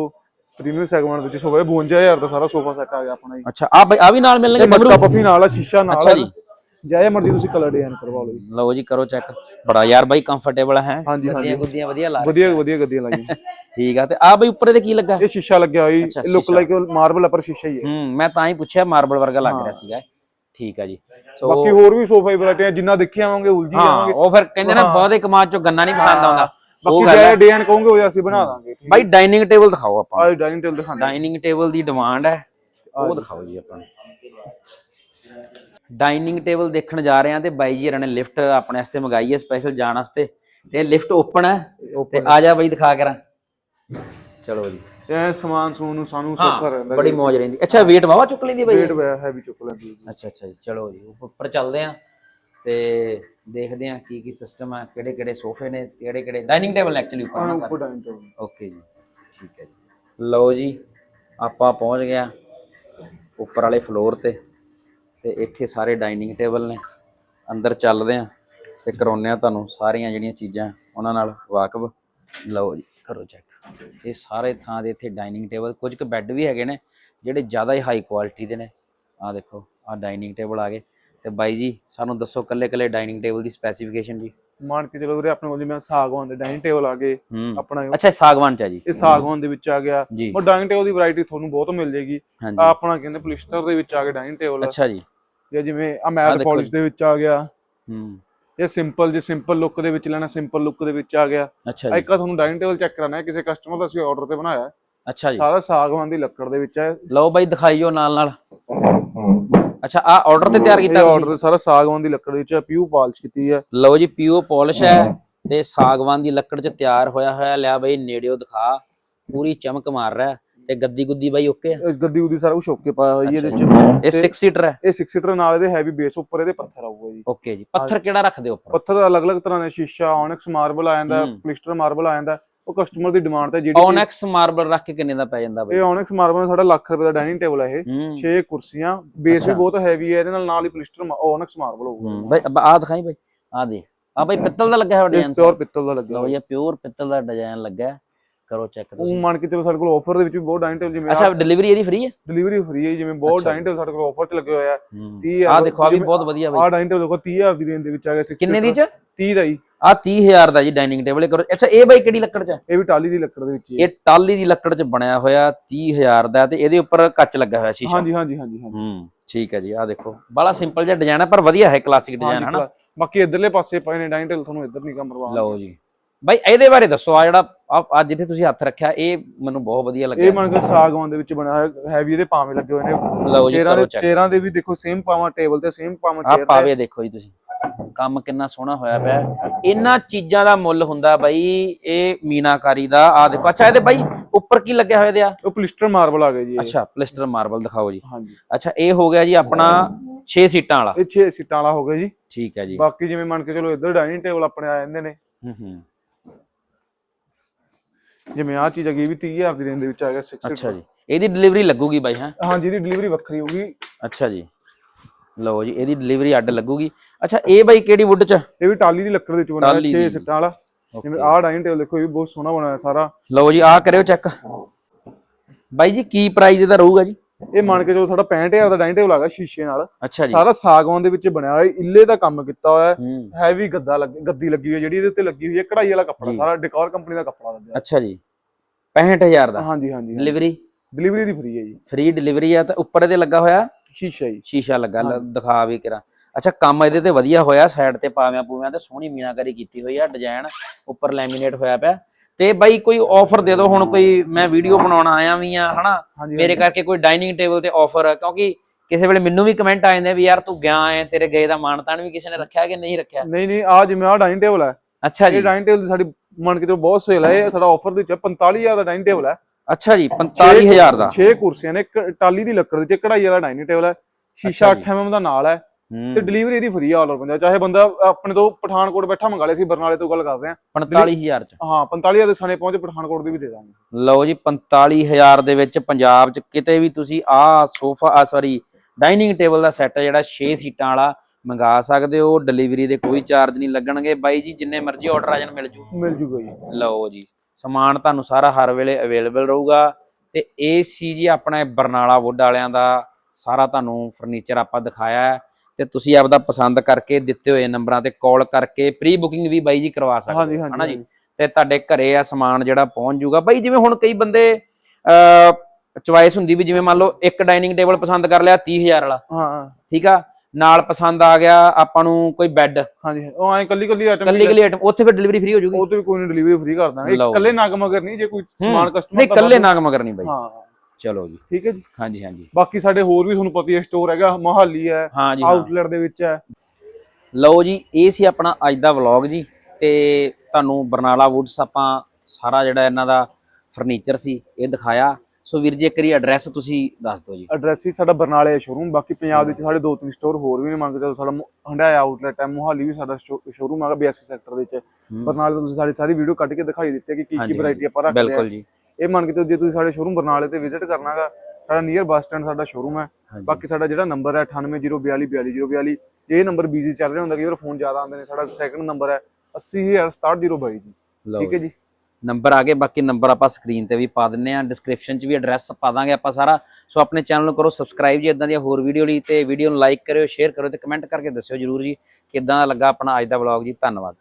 ਪ੍ਰੀਮੀਅਮ ਸੈਗਮੈਂਟ ਵਿੱਚ ਸੋਫਾ 52000 ਦਾ ਸਾਰਾ ਸੋਫਾ ਸੈੱਟ ਆ ਗਿਆ ਆਪਣਾ ਜੀ। ਅੱਛਾ ਆ ਆ ਵੀ ਨਾਲ ਮਿਲਣਗੇ ਇਹ ਮਟਕਾ ਪਫੀ ਨਾਲ ਆ ਸ਼ੀਸ਼ਾ ਨਾਲ। ਅੱਛਾ ਆ ਜੀ। ਜਾਇਆ ਮਰਜ਼ੀ ਤੁਸੀਂ ਕਲਰ ਡਿਜ਼ਾਈਨ ਕਰਵਾ ਲਓ ਜੀ। ਲਓ ਜੀ ਕਰੋ ਚੈੱਕ ਬੜਾ ਯਾਰ ਬਾਈ ਕੰਫਰਟੇਬਲ ਹੈ? ਹਾਂਜੀ, ਗੱਦੀਆਂ ਗੁੱਦੀਆਂ ਵਧੀਆ ਲਾ ਵਧੀਆ ਵਧੀਆ ਗੱਦੀਆਂ ਲਾਈਆਂ ਠੀਕ ਆ ਤੇ ਆ ਬਈ ਉੱਪਰ ਇਹਦੇ ਕੀ ਲੱਗਾ? ਇਹ ਸ਼ੀਸ਼ਾ ਲੱਗਿਆ ਹੋਈ ਇਹ ਲੁੱਕ ਲਾਈਕ ਮਾਰਬਲ ਹੈ ਪਰ ਸ਼ੀਸ਼ਾ ਹੀ ਹੈ। ਹੂੰ ਮੈਂ ਤਾਂ ਹੀ ਪੁੱਛਿਆ ਮਾਰਬਲ ਵਰਗਾ ਲੱਗ ਰਿਹਾ ਸੀਗਾ। ਠੀਕ ਆ ਜੀ। ਸੋ ਬਾਕੀ ਹੋਰ ਵੀ ਸੋਫਾ ਹੀ ਵੈਰਾਈਟੀਆਂ ਜਿੰਨਾ ਦੇਖੀ ਆਵਾਂਗੇ ਉਲਝੀ ਹਾਂ ਜਾਵਾਂਗੇ। ਉਹ ਫਿਰ ਕਹਿੰਦੇ ਨੇ ਬਹੁਤ ਮਾਂ ਚੋਂ ਗੰਨਾ ਨਹੀਂ ਪਸੰਦ ਆਉਂਦਾ ਬਾਕੀ ਜਾਇਆ ਡਿਜ਼ਾਈਨ ਕਹੋਗੇ ਉਹ ਅਸੀਂ ਬਣਾ ਦਾਂਗੇ ਬਾਈ ਡਾਈਨਿੰਗ ਟੇਬਲ ਦਿਖਾਓ ਆਪਾਂ। ਆ ਡਾਈਨਿੰਗ ਟੇਬਲ ਦਿਖਾਉਂਦੇ ਡਾਈਨਿੰਗ ਟੇਬਲ ਦੀ ਡਿਮਾਂਡ ਹੈ। ਉਹ ਦਿਖਾਓ ਜੀ ਆਪਾਂ ਡਾਈਨਿੰਗ ਟੇਬਲ ਦੇਖਣ ਜਾ ਰਹੇ ਹਾਂ ਤੇ ਬਾਈ ਜੀ ਹਰਾਂ ਨੇ ਲਿਫਟ ਆਪਣੇ ਵਾਸਤੇ ਮੰਗਾਈ ਹੈ ਸਪੈਸ਼ਲ ਜਾਣ ਵਾਸਤੇ। ਤੇ ਲਿਫਟ ਓਪਨ ਹੈ। ਤੇ ਆ ਜਾ ਬਾਈ ਦਿਖਾ ਕਰਾਂ ਚਲੋ ਜੀ। ਇਹ ਸਮਾਨ ਸਮੂਨ ਨੂੰ ਸਾਨੂੰ ਸੌਖਾ ਰਹਿੰਦਾ ਬੜੀ ਮੌਜ ਰਹਿੰਦੀ। ਅੱਛਾ weight ਵਾਵਾ ਚੁੱਕ ਲੈਂਦੀ ਬਾਈ ਵੇਟ ਵੇ ਹੈਵੀ ਚੁੱਕ ਲੈਂਦੀ ਅੱਛਾ ਅੱਛਾ ਜੀ ਚਲੋ ਜੀ ਉੱਪਰ ਚੱਲਦੇ ਆਂ ਤੇ ਦੇਖਦੇ ਆਂ ਕੀ ਕੀ ਸਿਸਟਮ ਹੈ ਕਿਹੜੇ ਕਿਹੜੇ ਸੋਫੇ ਨੇ ਕਿਹੜੇ ਕਿਹੜੇ ਡਾਈਨਿੰਗ ਟੇਬਲ ਐਕਚੁਅਲੀ ਉੱਪਰ ਨਾ ਸਾਰੇ। ਟੇਬਲ ਓਕੇ ਜੀ ਠੀਕ ਹੈ ਜੀ। ਲਓ ਜੀ ਆਪਾਂ ਪਹੁੰਚ ਗਏ ਆਂ ਉੱਪਰ ਵਾਲੇ ਫਲੋਰ ਤੇ ਤੇ ਇੱਥੇ ਸਾਰੇ ਡਾਈਨਿੰਗ ਟੇਬਲ ਨੇ। ਅੰਦਰ ਚੱਲਦੇ ਆਂ ਤੇ ਕਰਾਉਂਦੇ ਆਂ ਤੁਹਾਨੂੰ ਸਾਰੀਆਂ ਜਿਹੜੀਆਂ ਚੀਜ਼ਾਂ ਉਹਨਾਂ ਨਾਲ ਵਾਕਬ। ਲਓ ਜੀ ਕਰੋ ਚੈੱਕ ਇਹ ਸਾਰੇ ਥਾਂ ਦੇ ਇੱਥੇ ਡਾਈਨਿੰਗ ਟੇਬਲ ਕੁਝ ਕੁ ਬੈੱਡ ਵੀ ਹੈਗੇ ਨੇ ਜਿਹੜੇ ਜ਼ਿਆਦਾ ਹੀ ਹਾਈ ਕੁਆਲਿਟੀ ਦੇ ਨੇ। ਆਹ ਦੇਖੋ ਆਹ ਡਾਈਨਿੰਗ ਟੇਬਲ ਆ ਗਏ। ਤੇ ਬਾਈ ਜੀ ਸਾਨੂੰ ਦੱਸੋ ਕੱਲੇ ਕੱਲੇ ਡਾਈਨਿੰਗ ਟੇਬਲ ਦੀ ਸਪੈਸੀਫਿਕੇਸ਼ਨ ਜੀ। ਮੰਨ ਕੇ ਚਲੋ ਵੀਰੇ ਆਪਣੇ ਕੋਲ ਜਿਵੇਂ ਸਾਗਵਾਨ ਦੇ ਡਾਈਨਿੰਗ ਟੇਬਲ ਆ ਗਏ। ਆਪਣਾ ਅੱਛਾ ਸਾਗਵਾਨ ਚ ਆ ਜੀ। ਇਹ ਸਾਗਵਾਨ ਦੇ ਵਿੱਚ ਆ ਗਿਆ। ਉਹ ਡਾਈਨਿੰਗ ਟੇਬਲ ਦੀ ਵੈਰਾਈਟੀ ਤੁਹਾਨੂੰ ਬਹੁਤ ਮਿਲ ਜੇਗੀ ਆਪਣਾ ਕਹਿੰਦੇ ਪਲਿਸਟਰ ਦੇ ਵਿੱਚ ਆ ਗਿਆ ਡਾਈਨਿੰਗ ਟੇਬਲ ਅੱਛਾ ਜੀ। ਜਾਂ ਜਿਵੇਂ ਆ ਮੈਟ ਪਾਲਿਸ਼ ਦੇ ਵਿੱਚ ਆ ਗਿਆ। ਹੂੰ। ਇਹ ਸਿੰਪਲ ਜੇ ਸਿੰਪਲ ਲੁੱਕ ਦੇ ਵਿੱਚ ਲੈਣਾ ਸਿੰਪਲ ਲੁੱਕ ਦੇ ਵਿੱਚ ਆ ਗਿਆ। ਅੱਛਾ ਜੀ। ਇੱਕ ਤੁਹਾਨੂੰ ਡਾਈਨਿੰਗ ਟੇਬਲ ਚੈੱਕ ਕਰਾਣਾ ਹੈ। ਕਿਸੇ ਕਸਟਮਰ ਦਾ ਅਸੀਂ ਆਰਡਰ ਤੇ ਬਣਾਇਆ। ਹੈ। ਅੱਛਾ ਜੀ। ਸਾਰਾ ਸਾਗਵਾਨ ਦੀ ਲੱਕੜ ਦੇ ਵਿੱਚ ਹੈ। ਲਓ ਬਾਈ ਦਿਖਾਈਓ ਨਾਲ ਨਾਲ ਅੱਛਾ ਆ ਆਰਡਰ ਤੇ ਤਿਆਰ ਇਹ ਕੀਤਾ ਤੁਸੀਂ? ਆਰਡਰ ਸਾਰਾ ਸਾਗਵਾਨ ਦੀ ਲੱਕੜ ਦੇ ਵਿੱਚ ਹੈ ਪਿਊ ਪਾਲਿਸ਼ ਕੀਤੀ ਹੈ। ਲਓ ਜੀ ਪੀਓ ਪਾਲਿਸ਼ ਹੈ ਤੇ ਸਾਗਵਾਨ ਦੀ ਲੱਕੜ 'ਚ ਤਿਆਰ ਹੋਇਆ ਹੋਇਆ ਲਿਆ ਬਾਈ ਨੇੜਿਓ ਦਿਖਾ। ਪੂਰੀ ਚਮਕ ਮਾਰ ਰਿਹਾ ਹੈ। ਤੇ ਗੱਦੀ ਗੁੱਦੀ ਬਾਈ ਓਕੇ ਆ ਇਸ ਗੱਦੀ ਉਦੀ ਸਾਰਾ ਕੁਝ ਓਕੇ ਪਾਇਆ ਹੋਇਆ ਜੀ ਇਹਦੇ ਵਿੱਚ। ਇਹ 6 ਸੀਟਰ ਹੈ? ਇਹ 6 ਸੀਟਰ ਨਾਲ ਇਹਦੇ ਹੈਵੀ ਬੇਸ ਉੱਪਰ ਇਹਦੇ ਪੱਥਰ ਆਊਗਾ ਜੀ। ਓਕੇ ਜੀ। ਪੱਥਰ ਕਿਹੜਾ ਰੱਖਦੇ ਹੋ ਉੱਪਰ? ਪੱਥਰ ਅਲੱਗ-ਅਲੱਗ ਤਰ੍ਹਾਂ ਦੇ ਸ਼ੀਸ਼ਾ ਔਨਿਕਸ ਮਾਰਬਲ ਆ ਜਾਂਦਾ ਪਲਿਸਟਰ ਮਾਰਬਲ ਆ ਜਾਂਦਾ। ਉਹ ਕਸਟਮਰ ਦੀ ਡਿਮਾਂਡ ਤੇ ਜਿਹੜੀ ਓਨੈਕਸ ਮਾਰਬਲ ਰੱਖ ਕੇ ਕਿੰਨੇ ਦਾ ਪੈ ਜਾਂਦਾ ਬਾਈ? ਇਹ ਔਨਿਕਸ ਮਾਰਬਲ ਸਾਡਾ ਲੱਖ ਰੁਪਏ ਦਾ ਡਾਈਨਿੰਗ ਟੇਬਲ ਹੈ ਇਹ। ਹੂੰ। 6 ਕੁਰਸੀਆਂ ਬੇਸ ਵੀ ਬਹੁਤ ਹੈਵੀ ਹੈ ਇਹਦੇ ਨਾਲ ਨਾਲ ਹੀ ਪਲਿਸਟਰ ਔਨਿਕਸ ਮਾਰਬਲ ਹੋਊਗਾ। ਬਾਈ ਆ ਦਿਖਾਈ ਬਾਈ। ਆ ਦੇ ਆ ਬਾਈ ਪਿੱਤਲ ਦਾ ਲੱਗਿਆ ਹੋਇਆ ਡਿਜ਼ਾਈਨ ਔਰ ਪਿੱਤਲ ਦਾ ਲਓ ਇਹ ਪਿਓਰ ਪਿੱਤਲ ਦਾ ਡਿਜ਼ਾਈਨ ਲੱਗਾ। ਕਰੋ ਚੈੱਕ ਉਹ ਤੁਸੀਂ। ਮੰਨ ਕੇ ਚਲੋ ਸਾਡੇ ਕੋਲ ਆਫਰ ਦੇ ਵਿੱਚ ਵੀ ਬਹੁਤ ਡਾਈਨਿੰਗ ਟੇਬਲ ਜਿਵੇਂ ਅੱਛਾ ਡਿਲੀਵਰੀ ਇਹਦੀ ਫ੍ਰੀ ਹੈ? ਡਿਲੀਵਰੀ ਫ੍ਰੀ ਹੈ ਜਿਵੇਂ ਬਹੁਤ ਡਾਈਨਿੰਗ ਟੇਬਲ ਸਾਡੇ ਕੋਲ ਆਫਰ 'ਚ ਲੱਗੇ ਹੋਇਆ ਹੈ। 30 ਆ ਦੇਖੋ ਆ ਵੀ ਬਹੁਤ ਵਧੀਆ ਬਾਈ। ਆ ਡਾਈਨਿੰਗ ਟੇਬਲ ਦੇਖੋ 30000 ਦੀ ਰੇਂਜ ਦੇ ਵਿੱਚ ਆ ਗਿਆ 6 ਕਿੰਨੇ ਦੀ ਚ? 30 ਦਾ ਜੀ। ਆ 30000 ਦਾ ਜੀ ਡਾਈਨਿੰਗ ਟੇਬਲ ਇਹ ਕਰੋ ਅੱਛਾ ਇਹ ਬਾਈ ਕਿਹੜੀ ਲੱਕੜ ਚ ਹੈ? ਇਹ ਵੀ ਟਾਲੀ ਦੀ ਲੱਕੜ ਦੇ ਵਿੱਚ ਹੀ ਹੈ। ਇਹ ਟਾਲੀ ਦੀ ਲੱਕੜ ਚ ਬਣਿਆ ਹੋਇਆ 30000 ਦਾ ਤੇ ਇਹਦੇ ਉੱਪਰ ਕੱਚ ਲੱਗਾ ਹੋਇਆ ਸ਼ੀਸ਼ਾ। ਹਾਂਜੀ ਹਾਂਜੀ ਹਾਂਜੀ ਹਾਂਜੀ। ਹੂੰ ਠੀਕ ਹੈ ਜੀ ਆ ਦੇਖੋ। ਬੜਾ ਸਿੰਪਲ ਜਿਹਾ ਡਿਜ਼ਾਈਨ ਹੈ ਪਰ ਵਧੀਆ ਹੈ ਕਲਾਸਿਕ ਡਿਜ਼ਾਈਨ ਹੈ ਨਾ। ਬਾਕੀ ਇਧਰਲੇ ਪਾਸੇ ਪਏ ਨੇ ਡਾਈਨਿੰਗ ਟੇਬਲ ਤੁਹਾਨੂੰ ਇਧਰ ਨਹੀਂ ਕੰਮ ਕਰਵਾ ਲਓ ਜੀ। ਬਾਈ ਇਹਦੇ ਬਾਰੇ ਦੱਸੋ ਆ ਜਿਹੜਾ ਆ ਜਿੱਥੇ ਤੁਸੀਂ ਹੱਥ ਰੱਖਿਆ ਇਹ ਮੈਨੂੰ ਬਹੁਤ ਵਧੀਆ ਇਹ ਲੱਗਿਆ ਮੰਨ ਕੇ ਸਾਗਵਾਨ ਦੇ ਵਿੱਚ ਬਣਿਆ ਹੋਇਆ ਹੈਵੀ ਇਹਦੇ ਪਾਵੇਂ ਲੱਗੇ ਹੋਏ ਨੇ। ਕਰੋ ਦੇ। ਚੇਅਰਾਂ ਦੇ ਵੀ ਦੇਖੋ ਸੇਮ ਪਾਵਾਂ ਟੇਬਲ ਤੇ ਸੇਮ ਪਾਵਾਂ ਆ ਚੇਅਰ ਤੇ। ਪਾਵੇ ਦੇਖੋ ਜੀ ਤੁਸੀਂ। ਕੰਮ ਕਿੰਨਾ ਸੋਹਣਾ ਹੋਇਆ ਪਿਆ। ਇਹਨਾਂ ਚੀਜ਼ਾਂ ਦਾ ਮੁੱਲ ਹੁੰਦਾ ਬਾਈ ਇਹ ਮੀਨਾਕਾਰੀ ਦਾ ਆ ਦੇਖੋ। ਅੱਛਾ ਇਹਦੇ ਬਾਈ ਉੱਪਰ ਕੀ ਲੱਗਿਆ ਹੋਇਆ ਇਹਦੇ ਆ? ਉਹ ਪਲਿਸਟਰ ਮਾਰਬਲ ਆ ਗਏ ਜੀ ਇਹ। ਅੱਛਾ ਪਲਿਸਟਰ ਮਾਰਬਲ ਦਿਖਾਓ ਜੀ। ਹਾਂਜੀ। ਅੱਛਾ ਇਹ ਹੋ ਗਿਆ ਜੀ ਆਪਣਾ 6 ਸੀਟਾਂ ਵਾਲਾ। ਇਹ 6 ਸੀਟਾਂ ਵਾਲਾ ਹੋ ਗਿਆ ਜੀ। ਠੀਕ ਹੈ ਜੀ। ਬਾਕੀ ਜਿਵੇਂ ਮੰਨ ਕੇ ਚਲੋ ਇੱਧਰ ਡਾਈਨਿੰਗ ਟੇਬਲ ਆਪਣੇ ਆ ਜਾਂਦੇ ਨੇ। ਹੂੰ ਹੂੰ। ਜਿਵੇਂ ਆਹ ਚੀਜ਼ ਹੈਗੀ ਵੀ 30000 ਦੀ ਰੇਂਜ ਦੇ ਵਿੱਚ ਆ ਗਿਆ 6 ਅੱਛਾ ਜੀ। ਇਹਦੀ ਡਿਲੀਵਰੀ ਲੱਗੂਗੀ ਬਾਈ ਹਾਂ? ਹਾਂਜੀ ਇਹਦੀ ਡਿਲੀਵਰੀ ਵੱਖਰੀ ਹੋਊਗੀ। ਅੱਛਾ ਜੀ। ਲਓ ਜੀ ਇਹਦੀ ਡਿਲੀਵਰੀ ਅੱਡ ਲੱਗੂਗੀ। ਅੱਛਾ ਇਹ ਬਾਈ ਕਿਹੜੀ ਵੁੱਡ ਚ? ਇਹ ਵੀ ਟਾਲੀ ਦੀ ਲੱਕੜ ਦੇ ਵਿੱਚ ਟਾਹਲੀ 6 ਦੀ। ਸਿੱਟਾਂ ਵਾਲਾ। ਜਿਵੇਂ ਆਹ ਡਾਈਨਿੰਗ ਟੇਬਲ ਦੇਖੋ ਇਹ ਵੀ ਬਹੁਤ ਸੋਹਣਾ ਬਣਾਇਆ ਸਾਰਾ। ਲਓ ਜੀ ਆਹ ਕਰਿਓ ਚੈੱਕ ਬਾਈ ਜੀ ਕੀ ਪ੍ਰਾਈਸ ਇਹਦਾ ਰਹੂਗਾ ਜੀ? ਇਹ ਮੰਨ ਕੇ ਚਲੋ ਸਾਡਾ 65000 ਦਾ ਡਾਈਨਿੰਗ ਟੇਬਲ ਹੈਗਾ ਸ਼ੀਸ਼ੇ ਨਾਲ। ਸਾਰਾ ਸਾਗਵਾਨ ਦੇ ਵਿੱਚ ਬਣਿਆ ਹੋਇਆ ਇੱਲੇ ਦਾ ਕੰਮ ਕੀਤਾ ਹੋਇਆ ਹੂੰ। ਹੈਵੀ ਗੱਦਾ ਲੱਗ ਗੱਦੀ ਲੱਗੀ ਹੋਈ ਜਿਹੜੀ ਇਹਦੇ ਉੱਤੇ ਲੱਗੀ ਹੋਈ ਹੈ ਕਢਾਈ ਵਾਲਾ ਕੱਪੜਾ ਸਾਰਾ ਡੈਕੋਰ ਕੰਪਨੀ ਦਾ ਕੱਪੜਾ ਲੱਗਿਆ। ਅੱਛਾ ਜੀ। 65000 ਦਾ? ਹਾਂਜੀ ਹਾਂਜੀ ਡਿਲੀਵਰੀ ਡਿਲੀਵਰੀ ਦੀ ਫ੍ਰੀ ਹੈ ਜੀ। ਫ੍ਰੀ ਡਿਲੀਵਰੀ ਆ ਤਾਂ ਉੱਪਰ ਇਹਦੇ ਲੱਗਾ ਹੋਇਆ? ਸ਼ੀਸ਼ਾ ਜੀ। ਸ਼ੀਸ਼ਾ ਲੱਗਾ ਦਿਖਾ ਵੀ ਕਰਾ। ਅੱਛਾ ਕੰਮ ਇਹਦੇ ਤੇ ਵਧੀਆ ਹੋਇਆ ਸਾਈਡ ਤੇ ਪਾਵਿਆਂ ਪੂਵਿਆਂ ਤੇ ਸੋਹਣੀ ਮੀਨਾਕਾਰੀ ਕੀਤੀ ਹੋਈ ਆ ਡਿਜ਼ਾਈਨ ਉੱਪਰ ਲੈਮੀਨੇਟ ਹੋਇਆ ਪਿਆ। ਤੇ ਬਾਈ ਕੋਈ ਆਫਰ ਦੇ ਦਿਓ ਹੁਣ ਕੋਈ ਮੈਂ ਵੀਡੀਓ ਬਣਾਉਣ ਆਇਆ ਵੀ ਆ ਹਨਾ? ਮੇਰੇ ਕਰਕੇ ਕੋਈ ਡਾਈਨਿੰਗ ਟੇਬਲ ਤੇ ਆਫਰ ਕਿਉਂਕਿ ਕਿਸੇ ਵੇਲੇ ਮੈਨੂੰ ਵੀ ਕਮੈਂਟ ਆ ਜਾਂਦੇ ਵੀ ਯਾਰ ਤੂੰ ਗਿਆ ਐ ਤੇਰੇ ਗਏ ਦਾ ਮਾਣ ਤਾਣ ਵੀ ਕਿਸੇ ਨੇ ਰੱਖਿਆ ਕਿ ਨਹੀਂ ਰੱਖਿਆ? ਨਹੀਂ ਨਹੀਂ ਆ ਜਿਵੇਂ ਆ ਡਾਈਨਿੰਗ ਟੇਬਲ ਹੈ ਅੱਛਾ ਜੀ। ਇਹ ਡਾਈਨਿੰਗ ਟੇਬਲ ਦੀ ਸਾਡੀ ਮੰਨ ਕੇ ਚਲੋ ਬਹੁਤ ਸੇਲ ਹੈ ਇਹ ਸਾਡਾ ਆਫਰ ਦੇ ਵਿੱਚ 45000 ਦਾ ਡਾਈਨਿੰਗ ਟੇਬਲ ਹੈ ਅੱਛਾ ਜੀ 45000 ਦਾ। 6 ਕੁਰਸੀਆਂ ਨੇ ਇੱਕ ਟਾਲੀ ਦੀ ਲੱਕੜ ਦੇ ਚ ਕਢਾਈ ਵਾਲਾ ਡਾਈਨਿੰਗ ਟੇਬਲ ਹੈ ਸ਼ੀਸ਼ਾ 8 mm ਦਾ ਨਾਲ ਹੂੰ ਤੇ ਡਿਲੀਵਰੀ ਇਹਦੀ ਫ੍ਰੀ ਆ ਆਲ ਓਵਰ ਪੰਜਾਬ ਚਾਹੇ ਬੰਦਾ ਆਪਣੇ ਤੋਂ ਪਠਾਨਕੋਟ ਬੈਠਾ ਮੰਗਾ ਲੇ ਸੀ ਬਰਨਾਲੇ ਤੋਂ ਗੱਲ ਕਰ ਰਹੇ ਹਾਂ 45000 ਚ। ਹਾਂ 45000 ਦੇ ਸਣੇ ਪਹੁੰਚੇ ਪਠਾਨਕੋਟ ਦੀ ਵੀ ਦੇ ਦਾਂਗੇ। ਲਓ ਜੀ 45000 ਦੇ ਵਿੱਚ ਪੰਜਾਬ 'ਚ ਕਿਤੇ ਵੀ ਤੁਸੀਂ ਆਹ ਸੋਫਾ ਆ ਸੌਰੀ ਡਾਈਨਿੰਗ ਟੇਬਲ ਦਾ ਸੈੱਟ ਜਿਹੜਾ 6 ਸੀਟਾਂ ਵਾਲਾ ਮੰਗਾ ਸਕਦੇ ਹੋ। ਡਿਲੀਵਰੀ ਦੇ ਕੋਈ ਚਾਰਜ ਨਹੀਂ ਲੱਗਣਗੇ। ਬਾਈ ਜੀ ਜਿੰਨੇ ਮਰਜ਼ੀ ਆਰਡਰ ਆ ਜਾਣ ਮਿਲ ਜੂ। ਮਿਲ ਜੂਗਾ ਜੀ। ਲਓ ਜੀ ਸਮਾਨ ਤੁਹਾਨੂੰ ਸਾਰਾ ਹਰ ਵੇਲੇ ਅਵੇਲੇਬਲ ਰਹੂਗਾ। ਤੇ ਇਹ ਸੀ ਜੀ ਆਪਣਾ ਬਰਨਾਲਾ ਵੁੱਡ ਵਾਲਿਆਂ ਦਾ ਸਾਰਾ ਤੁਹਾਨੂੰ ਫਰਨੀਚਰ ਆਪਾਂ ਦਿਖਾਇਆ ਹੈ। ਤੇ ਤੁਸੀਂ ਆਪਦਾ ਪਸੰਦ ਕਰਕੇ ਦਿੱਤੇ ਹੋਏ ਨੰਬਰਾਂ ਤੇ ਕਾਲ ਕਰਕੇ ਪ੍ਰੀ ਬੁਕਿੰਗ ਵੀ ਬਾਈ ਜੀ ਕਰਵਾ ਸਕਦੇ ਹੋ ਹਨਾ ਜੀ? ਤੇ ਤੁਹਾਡੇ ਘਰੇ ਆ ਸਮਾਨ ਜਿਹੜਾ ਪਹੁੰਚ ਜਾਊਗਾ। ਬਾਈ ਜਿਵੇਂ ਹੁਣ ਕਈ ਬੰਦੇ ਅ ਚੁਆਇਸ ਹੁੰਦੀ ਵੀ ਜਿਵੇਂ ਮੰਨ ਲਓ ਇੱਕ ਡਾਈਨਿੰਗ ਟੇਬਲ ਪਸੰਦ ਕਰ ਲਿਆ 30000 ਵਾਲਾ। ਹਾਂ। ਠੀਕ ਆ? ਨਾਲ ਪਸੰਦ ਆ ਗਿਆ ਆਪਾਂ ਨੂੰ ਕੋਈ ਬੈੱਡ। ਹਾਂਜੀ ਉਹ ਐ ਕੱਲੀ ਕੱਲੀ ਆਈਟਮ ਕੱਲੀ ਕੱਲੀ ਆਈਟਮ ਉੱਥੇ ਫਿਰ ਡਿਲੀਵਰੀ ਫ੍ਰੀ ਹੋ ਜਾਊਗੀ ਉਹ ਤੇ ਵੀ ਕੋਈ ਨਹੀਂ ਡਿਲੀਵਰੀ ਫ੍ਰੀ ਕਰ ਦਾਂਗੇ। ਇਕੱਲੇ ਨਗ ਮਗਰ ਨਹੀਂ ਜੇ ਕੋਈ ਸਮਾਨ ਕਸਟਮਰ ਨਹੀਂ ਕੱਲੇ ਨਾਗ ਮਗਰ ਨਹੀਂ ਬਾਈ। ਹਾਂ। ਚਲੋ ਜੀ। ਠੀਕ ਹੈ ਜੀ। ਹਾਂਜੀ ਹਾਂਜੀ। ਬਾਕੀ ਸਾਡੇ ਹੋਰ ਵੀ ਤੁਹਾਨੂੰ ਪਤਾ ਹੀ ਹੈ ਸਟੋਰ ਹੈਗਾ ਮੋਹਾਲੀ ਹੈ। ਆਊਟਲੈਟ ਦੇ ਵਿੱਚ ਹੈ। ਲਓ ਜੀ ਇਹ ਸੀ ਆਪਣਾ ਅੱਜ ਦਾ ਵਲੌਗ ਜੀ ਤੇ ਤੁਹਾਨੂੰ ਬਰਨਾਲਾ ਵੁੱਡਸ ਆਪਾਂ ਸਾਰਾ ਜਿਹੜਾ ਇਹਨਾਂ ਦਾ ਫਰਨੀਚਰ ਸੀ ਇਹ ਦਿਖਾਇਆ। ਸੋ ਵੀਰ ਜੀ ਇੱਕ ਵਾਰੀ ਐਡਰੈਸ ਤੁਸੀਂ ਦੱਸ ਦਿਓ ਜੀ। ਐਡਰੈਸ ਹੀ ਸਾਡਾ ਬਰਨਾਲੇ ਸ਼ੋਰੂਮ ਬਾਕੀ ਪੰਜਾਬ ਦੇ ਵਿੱਚ ਸਾਡੇ ਦੋ ਤਿੰਨ ਸਟੋਰ ਹੋਰ ਵੀ ਨੇ ਮੰਨ ਕੇ ਚੱਲੋ ਸਾਡਾ ਮੁ- ਹੰਡਾਇਆ ਆਊਟਲੈਟ ਹੈ ਮੋਹਾਲੀ ਵੀ ਸਾਡਾ ਸ਼ੋਰੂਮ ਹੈਗਾ ਬੀਐਸਸੀ ਸੈਕਟਰ ਦੇ ਵਿੱਚ। ਬਰਨਾਲੇ ਤੋਂ ਤੁਸੀਂ ਸਾਡੀ ਸਾਰੀ ਵੀਡੀਓ ਕੱਢ ਕੇ ਦਿਖਾਈ ਦਿੱਤੀ ਹੈ ਕਿ ਕੀ ਹਾਂਜੀ, ਕੀ ਵੈਰਾਈਟੀ ਆਪਾਂ ਰੱਖਦੇ ਬਿਲਕੁਲ ਹਾਂ ਜੀ। ਇਹ ਮੰਨ ਕੇ ਚੱਲੋ ਜੇ ਤੁਸੀਂ ਸਾਡੇ ਸ਼ੋਰੂਮ ਬਰਨਾਲੇ ਤੇ ਵਿਜ਼ਿਟ ਕਰਨਾਗਾ ਸਾਡਾ ਨੀਅਰ ਬੱਸ ਸਟੈਂਡ ਸਾਡਾ ਸ਼ੋਰੂਮ ਹੈ। ਬਾਕੀ ਸਾਡਾ ਜਿਹੜਾ ਨੰਬਰ ਹੈ 9804242042 ਜੇ ਇਹ ਨੰਬਰ ਬਿਜ਼ੀ ਚੱਲ ਰਿਹਾ ਹੁੰਦਾ ਕਈ ਵਾਰ ਫੋਨ ਜ਼ਿਆਦਾ ਆਉਂਦੇ ਨੇ ਸਾਡਾ ਸੈਕੰਡ ਨੰਬਰ ਹੈ 8066022 ਜੀ। ਠੀਕ ਹੈ ਜੀ। ਨੰਬਰ ਆ ਗਏ ਬਾਕੀ ਨੰਬਰ ਆਪਾਂ ਸਕਰੀਨ ਤੇ ਵੀ ਪਾ ਦਿੰਨੇ ਆ ਡਿਸਕ੍ਰਿਪਸ਼ਨ 'ਚ ਵੀ ਐਡਰੈਸ ਪਾ ਦਾਂਗੇ ਆਪਾਂ ਸਾਰਾ। ਸੋ ਆਪਣੇ ਚੈਨਲ ਨੂੰ ਕਰੋ ਸਬਸਕ੍ਰਾਈਬ ਜੀ ਇਦਾਂ ਦੀਆਂ ਹੋਰ ਵੀਡੀਓ ਲਈ ਤੇ ਵੀਡੀਓ ਨੂੰ ਲਾਈਕ ਕਰਿਓ ਸ਼ੇਅਰ ਕਰੋ ਤੇ ਕਮੈਂਟ ਕਰਕੇ ਦੱਸਿਓ ਜਰੂਰ ਜੀ ਕਿੱਦਾਂ ਦਾ ਲੱਗਾ ਆਪਣਾ ਅੱਜ ਦਾ ਵਲੌਗ ਜੀ। ਧੰਨਵਾਦ।